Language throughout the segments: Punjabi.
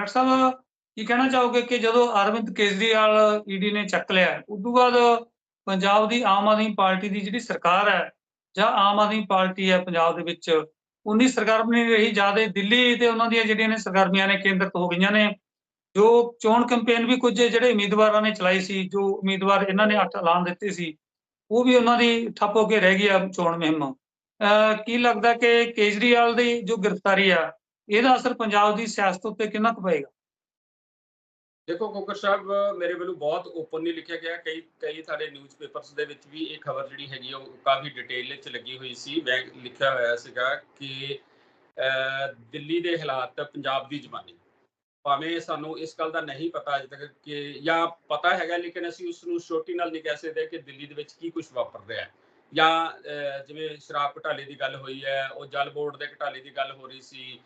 ਡਾਕਟਰ ਸਾਹਿਬ, ਕੀ ਕਹਿਣਾ ਚਾਹੋਗੇ ਕਿ ਜਦੋਂ ਅਰਵਿੰਦ ਕੇਜਰੀਵਾਲ ਈਡੀ ਨੇ ਚੱਕ ਲਿਆ ਉਸ ਤੋਂ ਬਾਅਦ ਪੰਜਾਬ ਦੀ ਆਮ ਆਦਮੀ ਪਾਰਟੀ ਦੀ ਜਿਹੜੀ ਸਰਕਾਰ ਹੈ, ਜਾਂ ਆਮ ਆਦਮੀ ਪਾਰਟੀ ਹੈ ਪੰਜਾਬ ਦੇ ਵਿੱਚ, ਉਨੀ ਸਰਗਰਮੀ ਰਹੀ, ਜ਼ਿਆਦਾ ਦਿੱਲੀ ਤੇ ਉਹਨਾਂ ਦੀਆਂ ਜਿਹੜੀਆਂ ਨੇ ਸਰਗਰਮੀਆਂ ਨੇ ਕੇਂਦਰਿਤ ਹੋ ਗਈਆਂ ਨੇ, ਜੋ ਚੋਣ ਕੈਂਪੇਨ ਵੀ ਕੁਝ ਜਿਹੜੇ ਉਮੀਦਵਾਰਾਂ ਨੇ ਚਲਾਈ ਸੀ, ਜੋ ਉਮੀਦਵਾਰ ਇਹਨਾਂ ਨੇ ਅੱਠ ਐਲਾਨ ਦਿੱਤੇ ਸੀ, ਉਹ ਵੀ ਉਹਨਾਂ ਦੀ ਠੱਪ ਹੋ ਕੇ ਰਹਿ ਗਈ ਆ ਚੋਣ ਮੁਹਿੰਮ। ਅਹ ਕੀ ਲੱਗਦਾ ਕਿ ਕੇਜਰੀਵਾਲ ਦੀ ਜੋ ਗ੍ਰਿਫਤਾਰੀ ਆ ਇਹਦਾ ਅਸਰ ਪੰਜਾਬ ਦੀ ਸਿਆਸਤ ਉੱਤੇ ਕਿੰਨਾ ਕੁ ਪਏਗਾ? ਦੇਖੋ ਕੋਕਰ ਸਾਹਿਬ, ਮੇਰੇ ਵੱਲੋਂ ਬਹੁਤ ਓਪਨਲੀ ਲਿਖਿਆ ਗਿਆ। ਕਈ ਕਈ ਸਾਡੇ ਨਿਊਜ਼ਪੇਪਰਸ ਦੇ ਵਿੱਚ ਵੀ ਇਹ ਖਬਰ ਜਿਹੜੀ ਹੈਗੀ ਆ, ਉਹ ਕਾਫੀ ਡਿਟੇਲ ਵਿੱਚ ਲੱਗੀ ਹੋਈ ਸੀ। ਮੈਂ ਲਿਖਿਆ ਹੋਇਆ ਸੀਗਾ ਕਿ ਦਿੱਲੀ ਦੇ ਹਾਲਾਤ ਪੰਜਾਬ ਦੀ ਜਮਾਨੀ ਭਾਵੇਂ ਸਾਨੂੰ ਇਸ ਗੱਲ ਦਾ ਨਹੀਂ ਪਤਾ ਅਜੇ ਤੱਕ ਕਿ, ਜਾਂ ਪਤਾ ਹੈਗਾ, ਲੇਕਿਨ ਅਸੀਂ ਉਸ ਨੂੰ ਛੋਟੀ ਨਾਲ ਨਹੀਂ ਕਹਿ ਸਕਦੇ ਕਿ ਦਿੱਲੀ ਦੇ ਵਿੱਚ ਕੀ ਕੁਝ ਵਾਪਰ ਰਿਹਾ ਹੈ। ਜਾਂ ਜਿਵੇਂ ਸ਼ਰਾਬ ਘੁਟਾਲੇ ਦੀ ਗੱਲ ਹੋਈ ਹੈ, ਉਹ ਜਲ ਬੋਰਡ ਦੇ ਘਟਾਲੇ ਦੀ ਗੱਲ ਹੋ ਰਹੀ ਸੀ।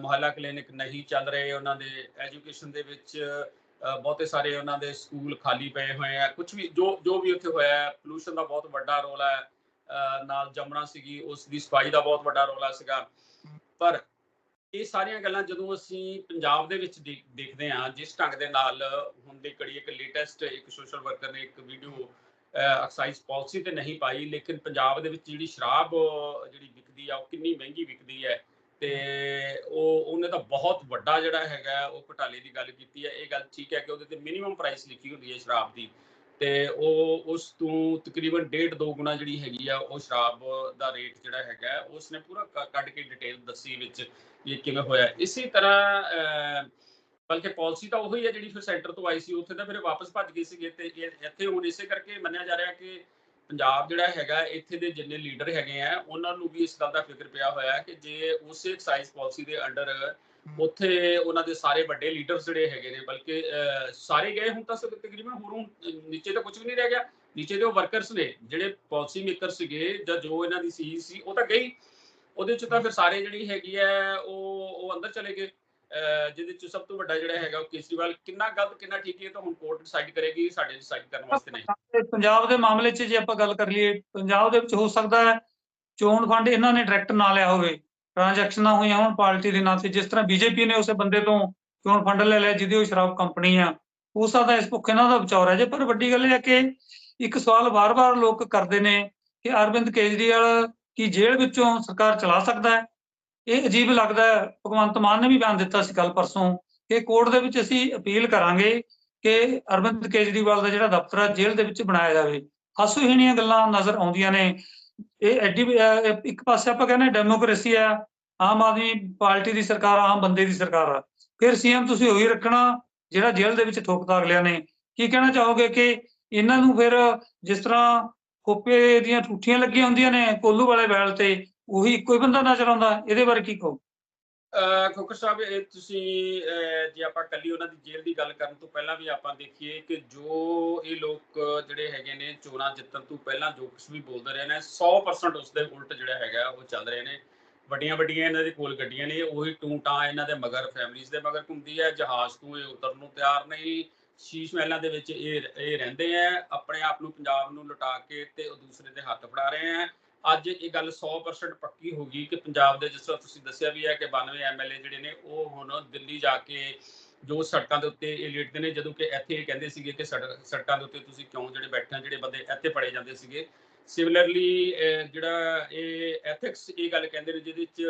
ਮੁਹੱਲਾ ਕਲੀਨਿਕ ਨਹੀਂ ਚੱਲ ਰਹੇ ਉਹਨਾਂ ਦੇ ਐਜੂਕੇਸ਼ਨ ਦੇ ਵਿੱਚ ਬਹੁਤੇ ਸਾਰੇ ਉਹਨਾਂ ਦੇ ਸਕੂਲ ਖਾਲੀ ਪਏ ਹੋਏ ਆ। ਕੁਝ ਵੀ ਜੋ ਜੋ ਵੀ ਉੱਥੇ ਹੋਇਆ ਹੈ ਪੋਲੂਸ਼ਨ ਦਾ ਬਹੁਤ ਵੱਡਾ ਰੋਲ ਹੈ। ਨਾਲ ਜਮਣਾ ਸੀਗੀ, ਉਸ ਦੀ ਸਫ਼ਾਈ ਦਾ ਬਹੁਤ ਵੱਡਾ ਰੋਲ ਸੀਗਾ। ਪਰ ਇਹ ਸਾਰੀਆਂ ਗੱਲਾਂ ਜਦੋਂ ਅਸੀਂ ਪੰਜਾਬ ਦੇ ਵਿੱਚ ਦੇਖਦੇ ਹਾਂ, ਜਿਸ ਢੰਗ ਦੇ ਨਾਲ ਹੁਣ ਦੀ ਕੜੀ ਇੱਕ ਲੇਟੈਸਟ ਇੱਕ ਸੋਸ਼ਲ ਵਰਕਰ ਨੇ ਇੱਕ ਵੀਡੀਓ ਐਕਸਾਈਜ਼ ਪਾਲਿਸੀ ਤੇ ਨਹੀਂ ਪਾਈ, ਲੇਕਿਨ ਪੰਜਾਬ ਦੇ ਵਿੱਚ ਜਿਹੜੀ ਸ਼ਰਾਬ ਜਿਹੜੀ ਵਿਕਦੀ ਆ, ਉਹ ਕਿੰਨੀ ਮਹਿੰਗੀ ਵਿਕਦੀ ਹੈ। ਤੇ ਉਹ ਉਹਨੇ ਤਾਂ ਬਹੁਤ ਵੱਡਾ ਜਿਹੜਾ ਹੈਗਾ ਉਹ ਘੁਟਾਲੇ ਦੀ ਗੱਲ ਕੀਤੀ ਹੈ। ਇਹ ਗੱਲ ਠੀਕ ਹੈ ਕਿ ਉਹਦੇ ਤੇ ਮਿਨੀਮਮ ਪ੍ਰਾਈਸ ਲਿਖੀ ਹੁੰਦੀ ਹੈ ਸ਼ਰਾਬ ਦੀ। ਤੇ ਉਹ ਉਸ ਤੋਂ ਤਕਰੀਬਨ ਡੇਢ ਦੋ ਗੁਣਾ ਜਿਹੜੀ ਹੈਗੀ ਆ ਉਹ ਸ਼ਰਾਬ ਦਾ ਰੇਟ ਜਿਹੜਾ ਹੈਗਾ ਉਸਨੇ ਪੂਰਾ ਕੱਢ ਕੇ ਡਿਟੇਲ ਦੱਸੀ ਵਿੱਚ ਵੀ ਇਹ ਕਿਵੇਂ ਹੋਇਆ। ਇਸੇ ਤਰ੍ਹਾਂ ਅਹ, ਬਲਕਿ ਪਾਲਿਸੀ ਤਾਂ ਉਹੀ ਹੈ ਜਿਹੜੀ ਫਿਰ ਸੈਂਟਰ ਤੋਂ ਆਈ ਸੀ ਉੱਥੇ ਤਾਂ ਫਿਰ ਵਾਪਸ ਭੱਜ ਗਏ ਸੀਗੇ ਤੇ ਇਹ- ਇੱਥੇ ਹੁਣ ਇਸੇ ਕਰਕੇ ਮੰਨਿਆ ਜਾ ਰਿਹਾ ਕਿ ਪੰਜਾਬ ਜਿਹੜਾ ਹੈਗਾ ਇੱਥੇ ਦੇ ਜਿੰਨੇ ਲੀਡਰ ਹੈਗੇ ਆ ਉਹਨਾਂ ਨੂੰ ਵੀ ਇਸ ਗੱਲ ਦਾ ਫਿਕਰ ਪਿਆ ਹੋਇਆ ਹੈ ਕਿ ਜੇ ਉਸੇ ਐਕਸਾਈਜ਼ ਪਾਲਿਸੀ ਦੇ ਅੰਡਰ ਉੱਥੇ ਉਹਨਾਂ ਦੇ ਸਾਰੇ ਵੱਡੇ ਲੀਡਰਸ ਜਿਹੜੇ ਹੈਗੇ ਨੇ ਬਲਕਿ ਸਾਰੇ ਗਏ ਹੁਣ ਤਾਂ ਤਕਰੀਬਨ ਹੋਰ ਹੁਣ ਨੀਚੇ ਤਾਂ ਕੁਝ ਵੀ ਨਹੀਂ ਰਹਿ ਗਿਆ। ਨੀਚੇ ਦੇ ਉਹ ਵਰਕਰਸ ਨੇ ਜਿਹੜੇ ਪਾਲਿਸੀ ਮੇਕਰ ਸੀਗੇ ਜਾਂ ਜੋ ਇਹਨਾਂ ਦੀ ਸੀ ਸੀ ਉਹ ਤਾਂ ਗਈ ਉਹਦੇ ਚ ਤਾਂ ਫਿਰ ਸਾਰੇ ਜਿਹੜੀ ਹੈਗੀ ਹੈ ਉਹ ਉਹ ਅੰਦਰ ਚਲੇ ਗਏ। ਜਿਹਦੇ ਚ ਸਭ ਤੋਂ ਵੱਡਾ ਜਿਹੜਾ ਹੈਗਾ ਉਹ ਕੇਜਰੀਵਾਲ, ਕਿੰਨਾ ਗਲਤ, ਕਿੰਨਾ ਠੀਕ ਹੈ ਤਾਂ ਹੁਣ ਕੋਰਟ ਡਿਸਾਈਡ ਕਰੇਗੀ, ਸਾਡੇ ਡਿਸਾਈਡ ਕਰਨ ਵਾਸਤੇ ਨਹੀਂ। ਪੰਜਾਬ ਦੇ ਮਾਮਲੇ 'ਚ ਜੇ ਆਪਾਂ ਗੱਲ ਕਰ ਲਈਏ, ਪੰਜਾਬ ਦੇ ਵਿੱਚ ਹੋ ਸਕਦਾ ਹੈ ਚੋਣ ਫੰਡ ਇਹਨਾਂ ਨੇ ਡਾਇਰੈਕਟ ਨਾ ਲਿਆ ਹੋਵੇ। ਟ੍ਰਾਂਜੈਕਸ਼ਨਾਂ ਹੋਈਆਂ ਹੋਣ ਪਾਰਟੀ ਦੇ ਨਾਂ ਤੇ, ਜਿਸ ਤਰ੍ਹਾਂ ਬੀਜੇਪੀ ਨੇ ਉਸੇ ਬੰਦੇ ਤੋਂ ਚੋਣ ਫੰਡ ਲੈ ਲਿਆ, ਜਿਹਦੀ ਉਹ ਸ਼ਰਾਬ ਕੰਪਨੀ ਆ। ਹੋ ਸਕਦਾ ਇਸ ਭੁੱਖ ਇਹਨਾਂ ਦਾ ਵਿਚਾਰ ਹੈ ਜੇ, ਪਰ ਵੱਡੀ ਗੱਲ ਇਹ ਹੈ ਕਿ ਇੱਕ ਸਵਾਲ ਵਾਰ-ਵਾਰ ਲੋਕ ਕਰਦੇ ਨੇ ਕਿ ਅਰਵਿੰਦ ਕੇਜਰੀਵਾਲ ਕੀ ਜੇਲ੍ਹ ਵਿੱਚੋਂ ਸਰਕਾਰ ਚਲਾ ਸਕਦਾ ਹੈ? ਇਹ ਅਜੀਬ ਲੱਗਦਾ ਹੈ। ਭਗਵੰਤ ਮਾਨ ਨੇ ਵੀ ਬਿਆਨ ਦਿੱਤਾ ਸੀ ਕੱਲ ਪਰਸੋਂ ਕਿ ਕੋਰਟ ਦੇ ਵਿੱਚ ਅਸੀਂ ਅਪੀਲ ਕਰਾਂਗੇ ਕਿ ਅਰਵਿੰਦ ਕੇਜਰੀਵਾਲ ਦਾ ਜਿਹੜਾ ਦਫ਼ਤਰ ਹੈ, ਜੇਲ੍ਹ ਦੇ ਵਿੱਚ ਬਣਾਇਆ ਜਾਵੇ। ਹਾਸੋਹੀਣੀਆਂ ਗੱਲਾਂ ਨਜ਼ਰ ਆਉਂਦੀਆਂ ਨੇ। ਇਹ ਐਡੀ ਇੱਕ ਪਾਸੇ ਆਪਾਂ ਕਹਿੰਦੇ ਡੈਮੋਕ੍ਰੇਸੀ ਆ ਆਮ ਆਦਮੀ ਪਾਰਟੀ ਦੀ ਸਰਕਾਰ ਆਮ ਬੰਦੇ ਦੀ ਸਰਕਾਰ ਆ। ਫਿਰ ਸੀਐਮ ਤੁਸੀਂ ਉਹੀ ਰੱਖਣਾ, ਜਿਹੜਾ ਜੇਲ੍ਹ ਦੇ ਵਿੱਚ ਠੋਕਦਾ ਅਗਲਿਆਂ ਨੇ। ਕੀ ਕਹਿਣਾ ਚਾਹੋਗੇ ਕਿ ਇਹਨਾਂ ਨੂੰ ਫਿਰ ਜਿਸ ਤਰ੍ਹਾਂ ਖੋਪੇ ਦੀਆਂ ਠੂਠੀਆਂ ਲੱਗੀਆਂ ਹੁੰਦੀਆਂ ਨੇ ਕੋਲੂ ਵਾਲੇ ਬੈਲ ਤੇ ਉਹੀ ਇੱਕੋ ਹੀ ਬੰਦਾ ਨਜ਼ਰ ਆਉਂਦਾ, ਇਹਦੇ ਬਾਰੇ ਕੀ ਕਹੋ ਕੋਕਰ ਸਾਹਿਬ, ਇਹ ਤੁਸੀਂ ਜੇ ਆਪਾਂ ਕੱਲੀ ਉਹਨਾਂ ਦੀ ਜੇਲ੍ਹ ਦੀ ਗੱਲ ਕਰਨ ਤੋਂ ਪਹਿਲਾਂ ਵੀ ਆਪਾਂ ਦੇਖੀਏ ਕਿ ਜੋ ਇਹ ਲੋਕ ਜਿਹੜੇ ਹੈਗੇ ਨੇ ਚੋਣਾਂ ਜਿੱਤਣ ਤੋਂ ਪਹਿਲਾਂ ਜੋ ਕੁਝ ਵੀ ਬੋਲਦੇ ਰਹੇ ਨੇ 100% ਉਸ ਦੇ ਉਲਟ ਜਿਹੜਾ ਹੈਗਾ ਉਹ ਚੱਲ ਰਹੇ ਨੇ। ਵੱਡੀਆਂ ਵੱਡੀਆਂ ਇਹਨਾਂ ਦੇ ਕੋਲ ਗੱਡੀਆਂ ਨੇ, ਉਹੀ ਟੂੰ ਟਾਂ ਇਹਨਾਂ ਦੇ ਮਗਰ ਫੈਮਿਲੀਜ਼ ਦੇ ਮਗਰ ਘੁੰਮਦੀ ਹੈ, ਜਹਾਜ਼ ਤੋਂ ਇਹ ਉਤਰਨ ਨੂੰ ਤਿਆਰ ਨਹੀਂ, ਸ਼ੀਸ਼ ਮਹਿਲਾਂ ਦੇ ਵਿੱਚ ਇਹ ਇਹ ਰਹਿੰਦੇ ਆ ਆਪਣੇ ਆਪ ਨੂੰ ਪੰਜਾਬ ਨੂੰ ਲੁਟਾ ਕੇ ਤੇ ਉਹ ਦੂਸਰੇ ਦੇ ਹੱਥ ਫੜਾ ਰਹੇ ਆ ਅੱਜ ਇਹ ਗੱਲ 100% ਪੱਕੀ ਹੋ ਗਈ ਕਿ ਪੰਜਾਬ ਦੇ ਜਿਸ ਤਰ੍ਹਾਂ ਤੁਸੀਂ ਦੱਸਿਆ ਵੀ ਹੈ ਕਿ 92 ਐਮਐਲਏ ਜਿਹੜੇ ਨੇ, ਉਹ ਹੁਣ ਦਿੱਲੀ ਜਾ ਕੇ ਜੋ ਸੜਕਾਂ ਦੇ ਉੱਤੇ ਇਹ ਲੇਟਦੇ ਨੇ, ਜਦੋਂ ਕਿ ਇੱਥੇ ਇਹ ਕਹਿੰਦੇ ਸੀਗੇ ਕਿ ਸੜਕ- ਸੜਕਾਂ ਦੇ ਉੱਤੇ ਤੁਸੀਂ ਕਿਉਂ ਜਿਹੜੇ ਬੈਠੇ ਆ ਜਿਹੜੇ ਬੰਦੇ ਇੱਥੇ ਪੜੇ ਜਾਂਦੇ ਸੀਗੇ। ਸਿਮਿਲਰਲੀ ਜਿਹੜਾ ਇਹ ਐਥਿਕਸ ਇਹ ਗੱਲ ਕਹਿੰਦੇ ਨੇ, ਜਿਹਦੇ ਵਿੱਚ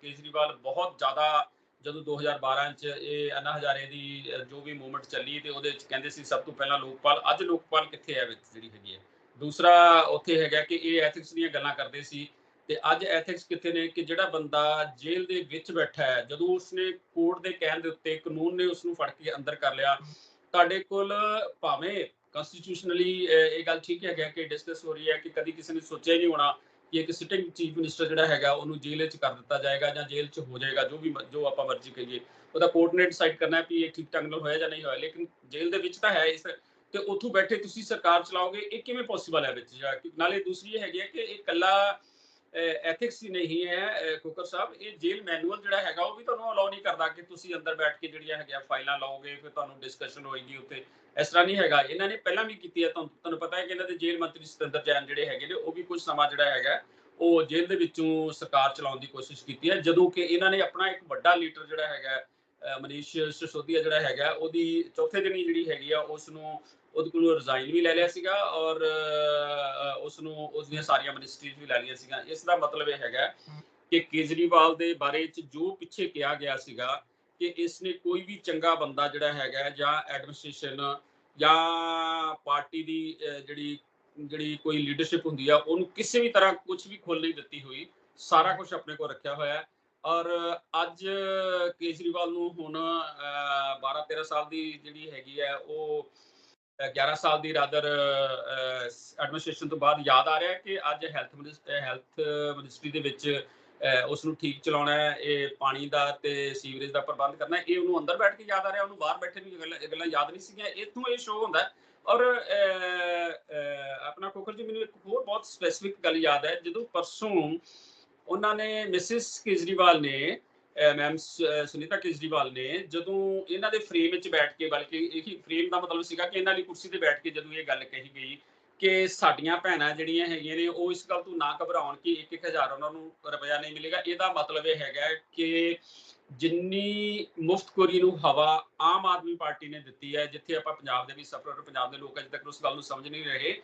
ਕੇਜਰੀਵਾਲ ਬਹੁਤ ਜ਼ਿਆਦਾ ਜਦੋਂ 2012 ਚ ਇਹ ਅੰਨਾ ਹਜ਼ਾਰੇ ਦੀ ਜੋ ਵੀ ਮੂਵਮੈਂਟ ਚੱਲੀ ਤੇ ਉਹਦੇ ਵਿੱਚ ਕਹਿੰਦੇ ਸੀ ਸਭ ਤੋਂ ਪਹਿਲਾਂ ਲੋਕਪਾਲ, ਅੱਜ ਲੋਕਪਾਲ ਕਿੱਥੇ ਹੈ ਵਿੱਚ ਜਿਹੜੀ ਹੈਗੀ ਹੈ? ਦੂਸਰਾ ਉੱਥੇ ਹੈਗਾ ਕਿ ਇਹ ਐਥਿਕਸ ਦੀਆਂ ਗੱਲਾਂ ਕਰਦੇ ਸੀ ਤੇ ਅੱਜ ਐਥਿਕਸ ਕਿੱਥੇ ਨੇ ਕਿ ਜਿਹੜਾ ਬੰਦਾ ਜੇਲ੍ਹ ਦੇ ਵਿੱਚ ਬੈਠਾ ਹੈ, ਜਦੋਂ ਉਸਨੇ ਕੋਰਟ ਦੇ ਕਹਿਣ ਦੇ ਉੱਤੇ ਕਾਨੂੰਨ ਨੇ ਉਸ ਨੂੰ ਫੜ ਕੇ ਅੰਦਰ ਕਰ ਲਿਆ, ਤੁਹਾਡੇ ਕੋਲ ਭਾਵੇਂ ਕਨਸਟੀਟਿਊਸ਼ਨਲੀ ਇਹ ਗੱਲ ਠੀਕ ਹੈਗਾ ਕਿ ਡਿਸਕਸ ਹੋ ਰਹੀ ਹੈ ਕਿ ਕਦੀ ਕਿਸੇ ਨੇ ਸੋਚਿਆ ਨਹੀਂ ਹੋਣਾ ਕਿ ਇੱਕ ਸਿਟਿੰਗ ਚੀਫ ਮਿਨਿਸਟਰ ਜਿਹੜਾ ਹੈਗਾ ਉਹਨੂੰ ਜੇਲ੍ਹ ਵਿੱਚ ਕਰ ਦਿੱਤਾ ਜਾਏਗਾ ਜਾਂ ਜੇਲ੍ਹ 'ਚ ਹੋ ਜਾਏਗਾ, ਜੋ ਵੀ ਜੋ ਆਪਾਂ ਮਰਜ਼ੀ ਕਹੀਏ। ਉਹਦਾ ਕੋਰਟ ਨੇ ਡਿਸਾਈਡ ਕਰਨਾ ਹੈ ਕਿ ਇਹ ਠੀਕ ਢੰਗ ਨਾਲ ਹੋਇਆ ਜਾਂ ਨਹੀਂ ਹੋਇਆ, ਲੇਕਿਨ ਜੇਲ੍ਹ ਦੇ ਵਿੱਚ ਤਾਂ ਹੈ ਇਸ ਤੇ ਉੱਥੋਂ ਬੈਠੇ ਤੁਸੀਂ ਸਰਕਾਰ ਚਲਾਓਗੇ? ਇਹ ਕਿਵੇਂ ਪੋਸੀਬਲ ਹੈ ਵਿੱਚ ਨਾਲੇ ਦੂਸਰੀ ਇਹ ਹੈਗੀ ਹੈ ਕਿ ਇਹ ਕੱਲਾ ਐਥਿਕਸ ਹੀ ਨਹੀਂ ਹੈ ਅਹ, ਸਾਹਿਬ। ਇਹ ਜੇਲ੍ਹ ਮੈਨੂਅਲ ਜਿਹੜਾ ਹੈਗਾ ਉਹ ਵੀ ਤੁਹਾਨੂੰ ਅਲਾਉ ਨਹੀਂ ਕਰਦਾ ਕਿ ਤੁਸੀਂ ਅੰਦਰ ਬੈਠ ਕੇ ਜਿਹੜੀਆਂ ਹੈਗੀਆਂ ਫਾਈਲਾਂ ਲਾਓਗੇ ਫਿਰ ਤੁਹਾਨੂੰ ਡਿਸਕਸ਼ਨ ਹੋਏਗੀ ਉੱਤੇ ਇਸ ਤਰ੍ਹਾਂ ਨਹੀਂ ਹੈਗਾ। ਇਹਨਾਂ ਨੇ ਪਹਿਲਾਂ ਵੀ ਕੀਤੀ ਹੈ। ਤੁਹਾਨੂੰ ਤੁਹਾਨੂੰ ਪਤਾ ਹੈ ਕਿ ਇਹਨਾਂ ਦੇ ਜੇਲ੍ਹ ਮੰਤਰੀ ਸਤਿੰਦਰ ਜੈਨ ਜਿਹੜੇ ਹੈਗੇ ਨੇ ਉਹ ਵੀ ਕੁਝ ਸਮਾਂ ਜਿਹੜਾ ਹੈਗਾ ਉਹ ਜੇਲ੍ਹ ਦੇ ਵਿੱਚੋਂ ਸਰਕਾਰ ਚਲਾਉਣ ਦੀ ਕੋਸ਼ਿਸ਼ ਕੀਤੀ ਹੈ। ਜਦੋਂ ਕਿ ਇਹਨਾਂ ਨੇ ਆਪਣਾ ਇੱਕ ਵੱਡਾ ਲੀਡਰ ਜਿਹੜਾ ਹੈਗਾ ਮਨੀਸ਼ ਸਿਸੋਦੀਆ ਜਿਹੜਾ ਹੈਗਾ, ਉਹਦੀ ਚੌਥੇ ਦਿਨ ਹੀ ਜਿਹੜੀ ਹੈਗੀ ਆ ਉਸ ਨੂੰ ਉਹਦੇ ਕੋਲੋਂ ਰਿਜ਼ਾਈਨ ਵੀ ਲੈ ਲਿਆ ਸੀਗਾ ਔਰ ਉਸ ਨੂੰ ਉਸ ਦੀਆਂ ਸਾਰੀਆਂ ਮਿਨਿਸਟਰੀਜ਼ ਵੀ ਲੈ ਲਈਆਂ ਸੀਗੀਆਂ। ਇਸ ਦਾ ਮਤਲਬ ਇਹ ਹੈਗਾ ਕਿ ਕੇਜਰੀਵਾਲ ਦੇ ਬਾਰੇ ਚ ਜੋ ਪਿੱਛੇ ਕਿਹਾ ਗਿਆ ਸੀਗਾ ਕਿ ਇਸ ਨੇ ਕੋਈ ਵੀ ਚੰਗਾ ਬੰਦਾ ਜਿਹੜਾ ਹੈਗਾ ਜਾਂ ਐਡਮਿਨਿਸਟ੍ਰੇਸ਼ਨ ਜਾਂ ਪਾਰਟੀ ਦੀ ਜਿਹੜੀ ਜਿਹੜੀ ਕੋਈ ਲੀਡਰਸ਼ਿਪ ਹੁੰਦੀ ਆ, ਉਹਨੂੰ ਕਿਸੇ ਵੀ ਤਰ੍ਹਾਂ ਕੁਝ ਵੀ ਖੁੱਲ੍ਹ ਨਹੀਂ ਦਿੱਤੀ ਹੋਈ। ਸਾਰਾ ਕੁਝ ਆਪਣੇ ਕੋਲ ਰੱਖਿਆ ਹੋਇਆ ਹੈ। ਔਰ ਅੱਜ ਕੇਜਰੀਵਾਲ ਨੂੰ ਹੁਣ 12 13 ਸਾਲ ਦੀ ਜਿਹੜੀ ਹੈਗੀ ਹੈ ਉਹ ਅਹ, 11 ਸਾਲ ਦੀ ਰਾਦਰ ਐਡਮਿਨਿਸਟ੍ਰੇਸ਼ਨ ਤੋਂ ਬਾਅਦ ਯਾਦ ਆ ਰਿਹਾ ਕਿ ਅੱਜ ਹੈਲਥ ਹੈਲਥ ਮਿਨਿਸਟਰੀ ਦੇ ਵਿੱਚ ਅਹ, ਉਸ ਨੂੰ ਠੀਕ ਚਲਾਉਣਾ ਹੈ ਇਹ ਪਾਣੀ ਦਾ ਤੇ ਸੀਵਰੇਜ ਦਾ ਪ੍ਰਬੰਧ ਕਰਨਾ ਇਹ ਉਹਨੂੰ ਅੰਦਰ ਬੈਠ ਕੇ ਯਾਦ ਆ ਰਿਹਾ ਉਹਨੂੰ ਬਾਹਰ ਬੈਠੇ ਵੀ ਇਹ ਗੱਲਾਂ ਯਾਦ ਨਹੀਂ ਸੀਗੀਆਂ ਇੱਥੋਂ ਇਹ ਸ਼ੋਅ ਹੁੰਦਾ ਔਰ ਆਪਣਾ ਕੋਕਰ ਜੀ ਮੈਨੂੰ ਇੱਕ ਹੋਰ ਬਹੁਤ ਸਪੈਸੀਫਿਕ ਗੱਲ ਯਾਦ ਹੈ ਜਦੋਂ ਪਰਸੋਂ ਉਹਨਾਂ ਨੇ ਮਿਸਿਸ ਕੇਜਰੀਵਾਲ ਨੇ ਮੈਮ ਸੁਨੀਤਾ ਕੇਜਰੀਵਾਲ ਨੇ ਜਦੋਂ ਇਹਨਾਂ ਦੇ ਫਰੇਮ ਵਿੱਚ ਬੈਠ ਕੇ, ਬਲਕਿ ਇਹੀ ਫਰੇਮ ਦਾ ਮਤਲਬ ਸੀਗਾ ਕਿ ਇਹਨਾਂ ਦੀ ਕੁਰਸੀ ਤੇ ਬੈਠ ਕੇ ਜਦੋਂ ਇਹ ਗੱਲ ਕਹੀ ਗਈ ਕਿ ਸਾਡੀਆਂ ਭੈਣਾਂ ਜਿਹੜੀਆਂ ਹੈਗੀਆਂ ਨੇ, ਉਹ ਇਸ ਗੱਲ ਤੋਂ ਨਾ ਘਬਰਾਉਣ ਕਿ 1-1000 ਉਹਨਾਂ ਨੂੰ ਰੁਪਇਆ ਨਹੀਂ ਮਿਲੇਗਾ। ਇਹਦਾ ਮਤਲਬ ਇਹ ਹੈਗਾ ਕਿ ਜਿੰਨੀ ਮੁਫਤਖੋਰੀ ਨੂੰ ਹਵਾ ਆਮ ਆਦਮੀ ਪਾਰਟੀ ਨੇ ਦਿੱਤੀ ਹੈ, ਜਿੱਥੇ ਆਪਾਂ ਪੰਜਾਬ ਦੇ ਵੀ ਸਫਰ, ਪੰਜਾਬ ਦੇ ਲੋਕ ਅਜੇ ਤੱਕ ਉਸ ਗੱਲ ਨੂੰ ਸਮਝ ਨਹੀਂ ਰਹੇ,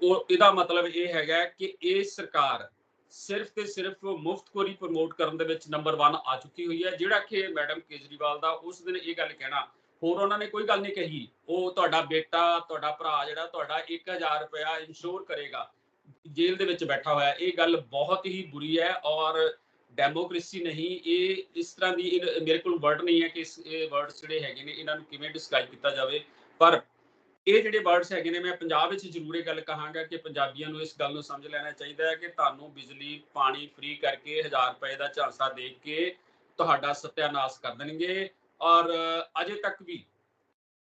ਉਹ, ਇਹਦਾ ਮਤਲਬ ਇਹ ਹੈਗਾ ਕਿ ਇਹ ਸਰਕਾਰ ਸਿਰਫ ਤੇ ਸਿਰਫ ਮੁਫਤਖੋਰੀ ਪ੍ਰਮੋਟ ਕਰਨ ਦੇ ਵਿੱਚ ਨੰਬਰ 1 ਆ ਚੁੱਕੀ ਹੋਈ ਹੈ। ਜਿਹੜਾ ਕਿ ਮੈਡਮ ਕੇਜਰੀਵਾਲ ਦਾ ਉਸ ਦਿਨ ਇਹ ਗੱਲ ਕਹਿਣਾ, ਹੋਰ ਉਹਨਾਂ ਨੇ ਕੋਈ ਗੱਲ ਨਹੀਂ ਕਹੀ। ਉਹ ਤੁਹਾਡਾ ਬੇਟਾ, ਤੁਹਾਡਾ ਭਰਾ ਜਿਹੜਾ ਤੁਹਾਡਾ 1000 ਰੁਪਇਆ ਇੰਸ਼ੋਰ ਕਰੇਗਾ, ਜੇਲ੍ਹ ਦੇ ਵਿੱਚ ਬੈਠਾ ਹੋਇਆ, ਇਹ ਗੱਲ ਬਹੁਤ ਹੀ ਬੁਰੀ ਹੈ ਔਰ ਡੈਮੋਕ੍ਰੇਸੀ ਨਹੀਂ, ਇਹ ਇਸ ਤਰ੍ਹਾਂ ਦੀ ਇਹ- ਮੇਰੇ ਕੋਲ ਵਰਡ ਨਹੀਂ ਹੈ ਕਿ ਇਸ ਇਹ ਵਰਡਸ ਜਿਹੜੇ ਹੈਗੇ ਨੇ, ਇਹਨਾਂ ਨੂੰ ਕਿਵੇਂ ਡਿਸਕ੍ਰਾਈਬ ਕੀਤਾ ਜਾਵੇ। ਪਰ ਇਹ ਜਿਹੜੇ ਵਰਡਸ ਹੈਗੇ ਨੇ, ਮੈਂ ਪੰਜਾਬ ਵਿੱਚ ਜ਼ਰੂਰ ਇਹ ਗੱਲ ਕਹਾਂਗਾ ਕਿ ਪੰਜਾਬੀਆਂ ਨੂੰ ਇਸ ਗੱਲ ਨੂੰ ਸਮਝ ਲੈਣਾ ਚਾਹੀਦਾ ਹੈ ਕਿ ਤੁਹਾਨੂੰ ਬਿਜਲੀ, ਪਾਣੀ ਫ੍ਰੀ ਕਰਕੇ 1000 ਰੁਪਏ ਦਾ ਝਾਂਸਾ ਦੇ ਕੇ ਤੁਹਾਡਾ ਸਤਿਆਨਾਸ਼ ਕਰ ਦੇਣਗੇ। ਔਰ ਅਜੇ ਤੱਕ ਵੀ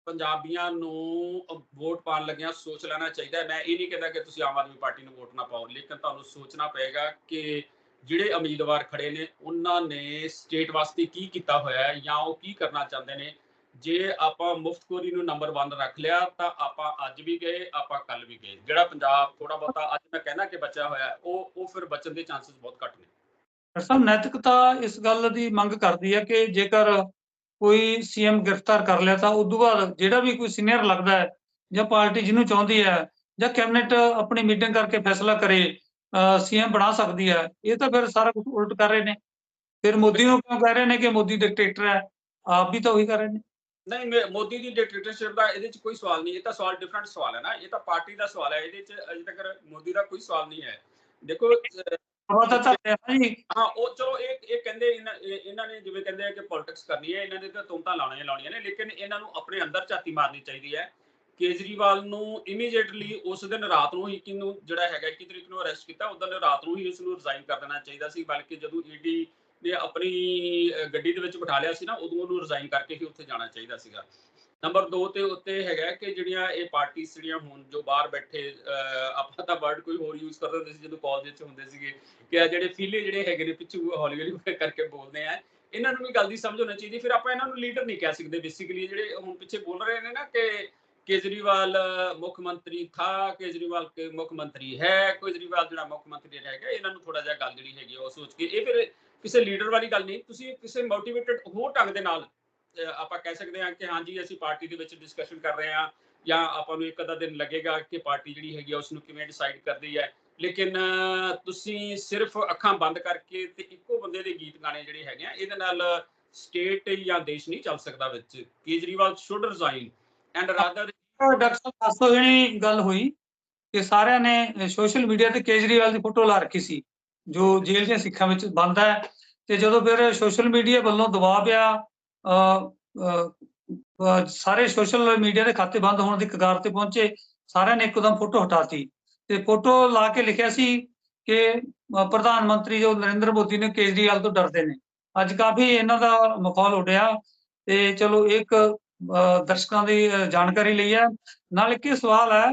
ਪੰਜਾਬੀਆਂ ਨੂੰ ਵੋਟ ਪਾਉਣ ਲੱਗਿਆਂ ਸੋਚ ਲੈਣਾ ਚਾਹੀਦਾ ਮੈਂ ਇਹ ਨਹੀਂ ਕਹਿੰਦਾ ਕਿ ਤੁਸੀਂ ਆਮ ਆਦਮੀ ਪਾਰਟੀ ਨੂੰ ਵੋਟ ਨਾ ਪਾਓ, ਲੇਕਿਨ ਤੁਹਾਨੂੰ ਸੋਚਣਾ ਪਏਗਾ ਕਿ ਜਿਹੜੇ ਉਮੀਦਵਾਰ ਖੜੇ ਨੇ, ਉਹਨਾਂ ਨੇ ਸਟੇਟ ਵਾਸਤੇ ਕੀ ਕੀਤਾ ਹੋਇਆ ਹੈ ਜਾਂ ਉਹ ਕੀ ਕਰਨਾ ਚਾਹੁੰਦੇ ਨੇ ਜੇ ਆਪਾਂ ਮੁਫਤਖੋਰੀ ਨੂੰ ਨੰਬਰ 1 ਰੱਖ ਲਿਆ, ਤਾਂ ਆਪਾਂ ਅੱਜ ਵੀ ਗਏ, ਆਪਾਂ ਕੱਲ ਵੀ ਗਏ। ਜਿਹੜਾ ਪੰਜਾਬ ਥੋੜਾ ਬਹੁਤਾ ਅੱਜ ਮੈਂ ਕਹਿੰਦਾ ਕਿ ਬਚਿਆ ਹੋਇਆ ਉਹ ਉਹ ਫਿਰ ਬਚਣ ਦੇ ਚਾਂਸਸ ਬਹੁਤ ਘੱਟ ਨੇ। ਡਾਕਟਰ ਸਾਹਿਬ ਨੈਤਿਕਤਾ ਇਸ ਗੱਲ ਦੀ ਮੰਗ ਕਰਦੀ ਹੈ ਕਿ ਜੇਕਰ ਕੋਈ ਸੀਐਮ ਗ੍ਰਿਫਤਾਰ ਕਰ ਲਿਆ, ਤਾਂ ਉਦੋਂ ਬਾਅਦ ਜਿਹੜਾ ਵੀ ਕੋਈ ਸੀਨੀਅਰ ਲੱਗਦਾ ਹੈ, ਜਾਂ ਪਾਰਟੀ ਜਿਹਨੂੰ ਚਾਹੁੰਦੀ ਹੈ, ਜਾਂ ਕੈਬਨਿਟ ਆਪਣੀ ਮੀਟਿੰਗ ਕਰਕੇ ਫੈਸਲਾ ਕਰੇ ਸੀਐਮ ਬਣਾ ਸਕਦੀ ਹੈ, ਇਹ ਤਾਂ ਫਿਰ ਸਾਰਾ ਕੁਝ ਉਲਟ ਕਰ ਰਹੇ ਨੇ। ਫਿਰ ਮੋਦੀ ਨੂੰ ਕਿਉਂ ਕਹਿ ਰਹੇ ਨੇ ਕਿ ਮੋਦੀ ਡਿਕਟੇਟਰ ਹੈ, ਆਪ ਵੀ ਤਾਂ ਉਹੀ ਕਰ ਰਹੇ ਨੇ। ਨਹੀਂ ਮੋਦੀ ਦੀ ਡਿਕਟੇਟਰਸ਼ਿਪ ਦਾ ਇਹਦੇ 'ਚ ਕੋਈ ਸਵਾਲ ਨਹੀਂ ਇਹ ਤਾਂ ਸਵਾਲ ਡਿਫਰੈਂਟ ਸਵਾਲ ਹੈ ਨਾ ਇਹ ਤਾਂ ਪਾਰਟੀ ਦਾ ਸਵਾਲ ਹੈ ਇਹਦੇ 'ਚ ਅਜੇ ਤੱਕ ਮੋਦੀ ਦਾ ਕੋਈ ਸਵਾਲ ਨਹੀਂ ਹੈ। ਦੇਖੋ ਅਹ, ਹਵਾ ਤਾਂ ਚੱਲ ਰਿਹਾ ਜੀ। ਹਾਂ ਉਹ ਚਲੋ ਇਹ ਇਹ ਕਹਿੰਦੇ ਇਹਨਾਂ ਇਹ- ਇਹਨਾਂ ਨੇ ਜਿਵੇਂ ਕਹਿੰਦੇ ਆ ਕਿ ਪੋਲਿਟਿਕਸ ਕਰਨੀ ਹੈ ਇਹਨਾਂ ਨੇ ਤਾਂ ਤੁਮਤਾਂ ਲਾਉਣੀਆਂ ਲਾਉਣੀਆਂ ਨੇ ਲੇਕਿਨ ਇਹਨਾਂ ਨੂੰ ਆਪਣੇ ਅੰਦਰ ਝਾਤੀ ਮਾਰਨੀ ਚਾਹੀਦੀ ਹੈ। ਕੇਜਰੀਵਾਲ ਨੂੰ ਇਮੀਡੀਏਟਲੀ ਉਸ ਦਿਨ ਰਾਤ ਨੂੰ ਹੀ ਕਿਨੂੰ ਜਿਹੜਾ ਹੈਗਾ 21 ਤਰੀਕ ਨੂੰ ਅਰੈਸਟ ਕੀਤਾ ਉਦੋਂ ਰਾਤ ਨੂੰ ਹੀ ਇਸ ਨੂੰ ਰਿਜ਼ਾਈਨ ਕਰ ਦੇਣਾ ਚਾਹੀਦਾ ਸੀ ਬਲਕਿ ਜਦੋਂ ਈਡੀ ਨੇ ਆਪਣੀ ਗੱਡੀ ਦੇ ਵਿੱਚ ਬਿਠਾ ਲਿਆ ਸੀ ਨਾ, ਉਦੋਂ ਉਹਨੂੰ ਰਿਜ਼ਾਈਨ ਕਰਕੇ ਹੀ ਉੱਥੇ ਜਾਣਾ ਚਾਹੀਦਾ ਸੀਗਾ। ਨੰਬਰ 2 ਤੇ ਉੱਤੇ ਹੈਗਾ ਕਿ ਜਿਹੜੀਆਂ ਇਹ ਪਾਰਟੀਆਂ ਜਿਹੜੀਆਂ ਹੁਣ, ਜੋ ਬਾਹਰ ਬੈਠੇ ਆਪਾਂ ਤਾਂ ਵਰਡ ਕੋਈ ਹੋਰ ਯੂਜ਼ ਕਰਦੇ ਹੁੰਦੇ ਸੀ, ਜਦੋਂ ਕਾਲਜ ਵਿੱਚ ਹੁੰਦੇ ਸੀਗੇ ਕਿ ਆ ਜਿਹੜੇ ਫੀਲੇ ਜਿਹੜੇ ਹੈਗੇ ਨੇ ਪਿੱਛੂ ਹੌਲੀ ਹੌਲੀ ਕਰਕੇ ਬੋਲਦੇ ਆ। ਇਹਨਾਂ ਨੂੰ ਵੀ ਗੱਲ ਦੀ ਸਮਝ ਹੋਣੀ ਚਾਹੀਦੀ, ਫਿਰ ਆਪਾਂ ਇਹਨਾਂ ਨੂੰ ਲੀਡਰ ਨਹੀਂ ਕਹਿ ਸਕਦੇ ਬੇਸਿਕਲੀ ਜਿਹੜੇ ਹੁਣ ਪਿੱਛੇ ਬੋਲ ਰਹੇ ਨੇ ਨਾ ਕਿ ਕੇਜਰੀਵਾਲ ਮੁੱਖ ਮੰਤਰੀ ਥਾ, ਕੇਜਰੀਵਾਲ ਮੁੱਖ ਮੰਤਰੀ ਹੈ, ਕੇਜਰੀਵਾਲ ਜਿਹੜਾ ਮੁੱਖ ਮੰਤਰੀ ਰਹੇਗਾ ਇਹਨਾਂ ਨੂੰ ਥੋੜਾ ਜਿਹਾ ਗੱਲ ਜਿਹੜੀ ਹੈਗੀ ਆ ਉਹ ਸੋਚ ਕੇ, ਇਹ ਫਿਰ ਕਿਸੇ ਲੀਡਰ ਵਾਲੀ ਗੱਲ ਨਹੀਂ, ਤੁਸੀਂ ਕਿਸੇ ਮੋਟੀਵੇਟਡ ਹੋਰ ਢੰਗ ਦੇ ਨਾਲ ਆਪਾਂ ਕਹਿ ਸਕਦੇ ਹਾਂ ਕਿ ਹਾਂਜੀ ਅਸੀਂ ਪਾਰਟੀ ਦੇ ਵਿੱਚ ਡਿਸਕਸ਼ਨ ਕਰ ਰਹੇ ਹਾਂ ਜਾਂ ਆਪਾਂ ਨੂੰ ਇੱਕ ਅੱਧਾ ਦਿਨ ਲੱਗੇਗਾ ਕਿ ਪਾਰਟੀ ਜਿਹੜੀ ਹੈਗੀ ਉਸ ਨੂੰ ਕਿਵੇਂ ਡਿਸਾਈਡ ਕਰਦੀ ਹੈ। ਲੇਕਿਨ ਤੁਸੀਂ ਸਿਰਫ ਅੱਖਾਂ ਬੰਦ ਕਰਕੇ ਤੇ ਇੱਕੋ ਬੰਦੇ ਦੇ ਗੀਤ ਗਾਣੇ ਜਿਹੜੇ ਹੈਗੇ ਆ, ਇਹਦੇ ਨਾਲ ਸਟੇਟ ਜਾਂ ਦੇਸ਼ ਨਹੀਂ ਚੱਲ ਸਕਦਾ ਵਿੱਚ। Kejriwal should resign and rather doctor ਸਾਹਿਬ, ਦੱਸੋ ਜਿਹੜੀ ਗੱਲ ਹੋਈ ਕਿ ਸਾਰਿਆਂ ਨੇ ਸੋਸ਼ਲ ਮੀਡੀਆ ਤੇ ਕੇਜਰੀਵਾਲ ਦੀ ਫੋਟੋ ਲਾ ਰੱਖੀ ਸੀ। ਜੋ ਜੇਲ੍ਹ ਦੀਆਂ ਸਿੱਖਾਂ ਵਿੱਚ ਬੰਦ ਹੈ। ਤੇ ਜਦੋਂ ਫਿਰ ਸੋਸ਼ਲ ਮੀਡੀਆ ਵੱਲੋਂ ਦਬਾਅ ਪਿਆ ਸਾਰੇ ਸੋਸ਼ਲ ਮੀਡੀਆ ਦੇ ਖਾਤੇ ਬੰਦ ਹੋਣ ਦੀ ਕਗਾਰ ਤੇ ਪਹੁੰਚੇ, ਸਾਰਿਆਂ ਨੇ ਇੱਕਦਮ ਫੋਟੋ ਹਟਾਤੀ। ਤੇ ਫੋਟੋ ਲਾ ਕੇ ਲਿਖਿਆ ਸੀ ਕਿ ਪ੍ਰਧਾਨ ਮੰਤਰੀ ਜੋ ਨਰਿੰਦਰ ਮੋਦੀ ਨੇ ਕੇਜਰੀਵਾਲ ਤੋਂ ਡਰਦੇ ਨੇ। ਅੱਜ ਕਾਫੀ ਇਹਨਾਂ ਦਾ ਮਖੌਲ ਉੱਡਿਆ ਤੇ ਚਲੋ ਇੱਕ ਦਰਸ਼ਕਾਂ ਦੀ ਜਾਣਕਾਰੀ ਲਈ ਹੈ। ਨਾਲ ਇੱਕ ਇਹ ਸਵਾਲ ਹੈ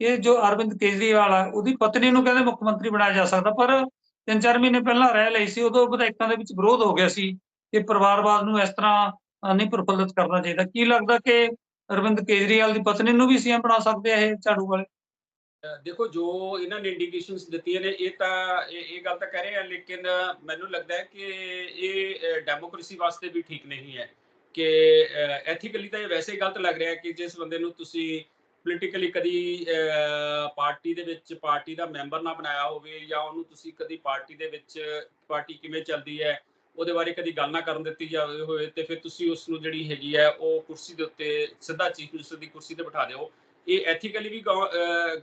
ਕਿ ਜੋ ਅਰਵਿੰਦ ਕੇਜਰੀਵਾਲ ਹੈ, ਉਹਦੀ ਪਤਨੀ ਨੂੰ ਕਹਿੰਦੇ ਮੁੱਖ ਮੰਤਰੀ ਬਣਾਇਆ ਜਾ ਸਕਦਾ, ਪਰ ਤਿੰਨ ਚਾਰ ਮਹੀਨੇ ਪਹਿਲਾਂ ਰਹਿ ਲਈ ਸੀ, ਉਦੋਂ ਵਿਧਾਇਕਾਂ ਦੇ ਵਿੱਚ ਵਿਰੋਧ ਹੋ ਗਿਆ ਸੀ ਕਿ ਪਰਿਵਾਰਵਾਦ ਨੂੰ ਇਸ ਤਰ੍ਹਾਂ ਨਹੀਂ ਪ੍ਰਫੁੱਲਤ ਕਰਨਾ ਚਾਹੀਦਾ। ਕੀ ਲੱਗਦਾ ਕਿ ਅਰਵਿੰਦ ਕੇਜਰੀਵਾਲ ਦੀ ਪਤਨੀ ਨੂੰ ਵੀ ਸੀਐਮ ਬਣਾ ਸਕਦੇ ਆ ਇਹ ਝਾੜੂ ਵਾਲੇ? ਦੇਖੋ, ਜੋ ਇਹਨਾਂ ਨੇ ਇੰਡੀਕੇਸ਼ਨਸ ਦਿੱਤੀਆਂ ਨੇ, ਇਹ ਤਾਂ, ਇਹ ਗੱਲ ਤਾਂ ਕਹਿ ਰਹੇ ਆ, ਲੇਕਿਨ ਮੈਨੂੰ ਲੱਗਦਾ ਹੈ ਕਿ ਇਹ ਡੈਮੋਕ੍ਰੇਸੀ ਵਾਸਤੇ ਵੀ ਠੀਕ ਨਹੀਂ ਹੈ। ਕਿ ਐਥੀਕਲੀ ਤਾਂ ਇਹ ਵੈਸੇ ਗਲਤ ਲੱਗ ਰਿਹਾ ਕਿ ਜਿਸ ਬੰਦੇ ਨੂੰ ਤੁਸੀਂ ਪੋਲੀਟੀਕਲੀ ਕਦੀ ਪਾਰਟੀ ਦੇ ਵਿੱਚ ਪਾਰਟੀ ਦਾ ਮੈਂਬਰ ਨਾ ਬਣਾਇਆ ਹੋਵੇ ਜਾਂ ਉਹਨੂੰ ਤੁਸੀਂ ਕਦੀ ਪਾਰਟੀ ਦੇ ਵਿੱਚ ਪਾਰਟੀ ਕਿਵੇਂ ਚੱਲਦੀ ਹੈ ਉਹਦੇ ਬਾਰੇ ਕਦੀ ਗੱਲ ਨਾ ਕਰਨ ਦਿੱਤੀ ਜਾਵੇ ਹੋਵੇ ਤੇ ਫਿਰ ਤੁਸੀਂ ਉਸ ਨੂੰ ਜਿਹੜੀ ਹੈਗੀ ਹੈ ਉਹ ਕੁਰਸੀ ਦੇ ਉੱਤੇ ਸਿੱਧਾ ਚੀਫ ਮਿਨਿਸਟਰ ਦੀ ਕੁਰਸੀ ਤੇ ਬਿਠਾ ਦਿਓ। ਇਹ ਐਥੀਕਲੀ ਵੀ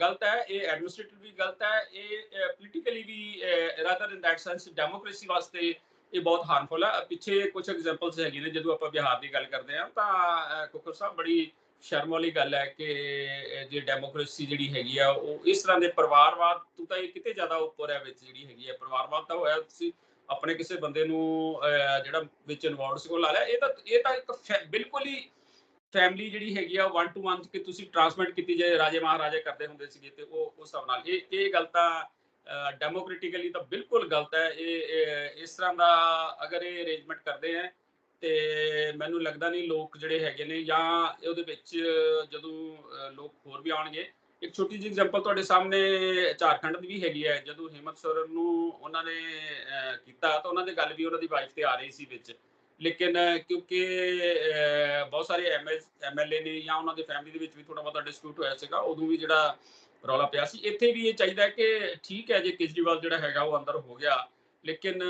ਗਲਤ ਹੈ ਇਹ ਐਡਮਿਨਿਸਟ੍ਰੇਟਿਵ ਵੀ ਗਲਤ ਹੈ ਇਹ politically we rather in that sense democracy ਵਾਸਤੇ ਇਹ ਬਹੁਤ ਹਾਰਮਫੁਲ ਹੈ। ਪਿੱਛੇ ਕੁਝ ਐਗਜ਼ਾਮਪਲਸ ਹੈਗੇ ਨੇ ਜਦੋਂ ਆਪਾਂ ਬਿਹਾਰ ਦੀ ਗੱਲ ਕਰਦੇ ਹਾਂ ਤਾਂ ਅਹ, ਸਾਹਿਬ ਬੜੀ ਸ਼ਰਮ ਵਾਲੀ ਗੱਲ ਹੈ ਕਿ ਜੇ ਡੈਮੋਕ੍ਰੇਸੀ ਜਿਹੜੀ ਹੈਗੀ ਆ, ਉਹ ਇਸ ਤਰ੍ਹਾਂ ਦੇ ਪਰਿਵਾਰਵਾਦ, ਤੋਂ ਤਾਂ ਇਹ ਕਿਤੇ ਜ਼ਿਆਦਾ ਉੱਪਰ ਹੈ ਵਿੱਚ ਜਿਹੜੀ ਹੈਗੀ ਹੈ, ਪਰਿਵਾਰਵਾਦ ਤਾਂ ਹੋਇਆ ਤੁਸੀਂ ਆਪਣੇ ਕਿਸੇ ਬੰਦੇ ਨੂੰ ਜਿਹੜਾ ਵਿੱਚ ਇਨਵੋਲਵਡ ਸੀ, ਉਹ ਲਾ ਲਿਆ। ਇਹ ਤਾਂ ਇਹ ਤਾਂ ਇੱਕ ਫੈ- ਬਿਲਕੁਲ ਹੀ ਫੈਮਿਲੀ ਜਿਹੜੀ ਹੈਗੀ ਆ 1 ਟੂ 1 ਕਿ ਤੁਸੀਂ ਟ੍ਰਾਂਸਮਿਟ ਕੀਤੀ ਜਾਏ, ਰਾਜੇ ਮਹਾਰਾਜੇ ਕਰਦੇ ਹੁੰਦੇ ਸੀਗੇ ਤੇ ਉਹ ਉਸ ਹਿਸਾਬ ਨਾਲ। ਇਹ ਇਹ ਗੱਲ ਤਾਂ ਡੈਮੋਕ੍ਰੈਟਿਕਲੀ ਤਾਂ ਬਿਲਕੁਲ ਗਲਤ ਹੈ। ਇਹ, ਇਹ- ਇਸ ਤਰ੍ਹਾਂ ਦਾ ਅਗਰ ਇਹ ਅਰੇਂਜਮੈਂਟ ਕਰਦੇ ਆ ਤੇ ਮੈਨੂੰ ਲੱਗਦਾ ਨਹੀਂ ਲੋਕ ਜਿਹੜੇ ਹੈਗੇ ਨੇ ਜਾਂ ਉਹਦੇ ਵਿੱਚ ਜਦੋਂ ਲੋਕ ਹੋਰ ਵੀ ਆਉਣਗੇ। ਇੱਕ ਛੋਟੀ ਜਿਹੀ ਐਗਜ਼ਾਮਪਲ ਤੁਹਾਡੇ ਸਾਹਮਣੇ ਝਾਰਖੰਡ ਦੀ ਵੀ ਹੈਗੀ ਹੈ। ਜਦੋਂ ਹਿੰਮਤ ਸੋਰਨ ਨੂੰ ਉਹਨਾਂ ਨੇ ਕੀਤਾ ਤਾਂ ਉਹਨਾਂ ਦੇ ਗੱਲ ਵੀ ਉਹਨਾਂ ਦੀ ਵਾਈਫ ਤੇ ਆ ਰਹੀ ਸੀ ਵਿੱਚ। ਲੇਕਿਨ ਕਿਉਂਕਿ ਬਹੁਤ ਸਾਰੇ ਐਮਐਲਏ ਨੇ ਜਾਂ ਉਹਨਾਂ ਦੇ ਫੈਮਿਲੀ ਦੇ ਵਿੱਚ ਵੀ ਥੋੜਾ ਬਹੁਤਾ ਡਿਸਪਿਊਟ ਹੋਇਆ ਸੀਗਾ, ਉਦੋਂ ਵੀ ਜਿਹੜਾ ਰੌਲਾ ਪਿਆ ਸੀ। ਇੱਥੇ ਵੀ ਇਹ ਚਾਹੀਦਾ ਕਿ ਠੀਕ ਹੈ ਜੇ ਕੇਜਰੀਵਾਲ ਜਿਹੜਾ ਹੈਗਾ ਉਹ ਅੰਦਰ ਹੋ ਗਿਆ। ਲੇਕਿਨ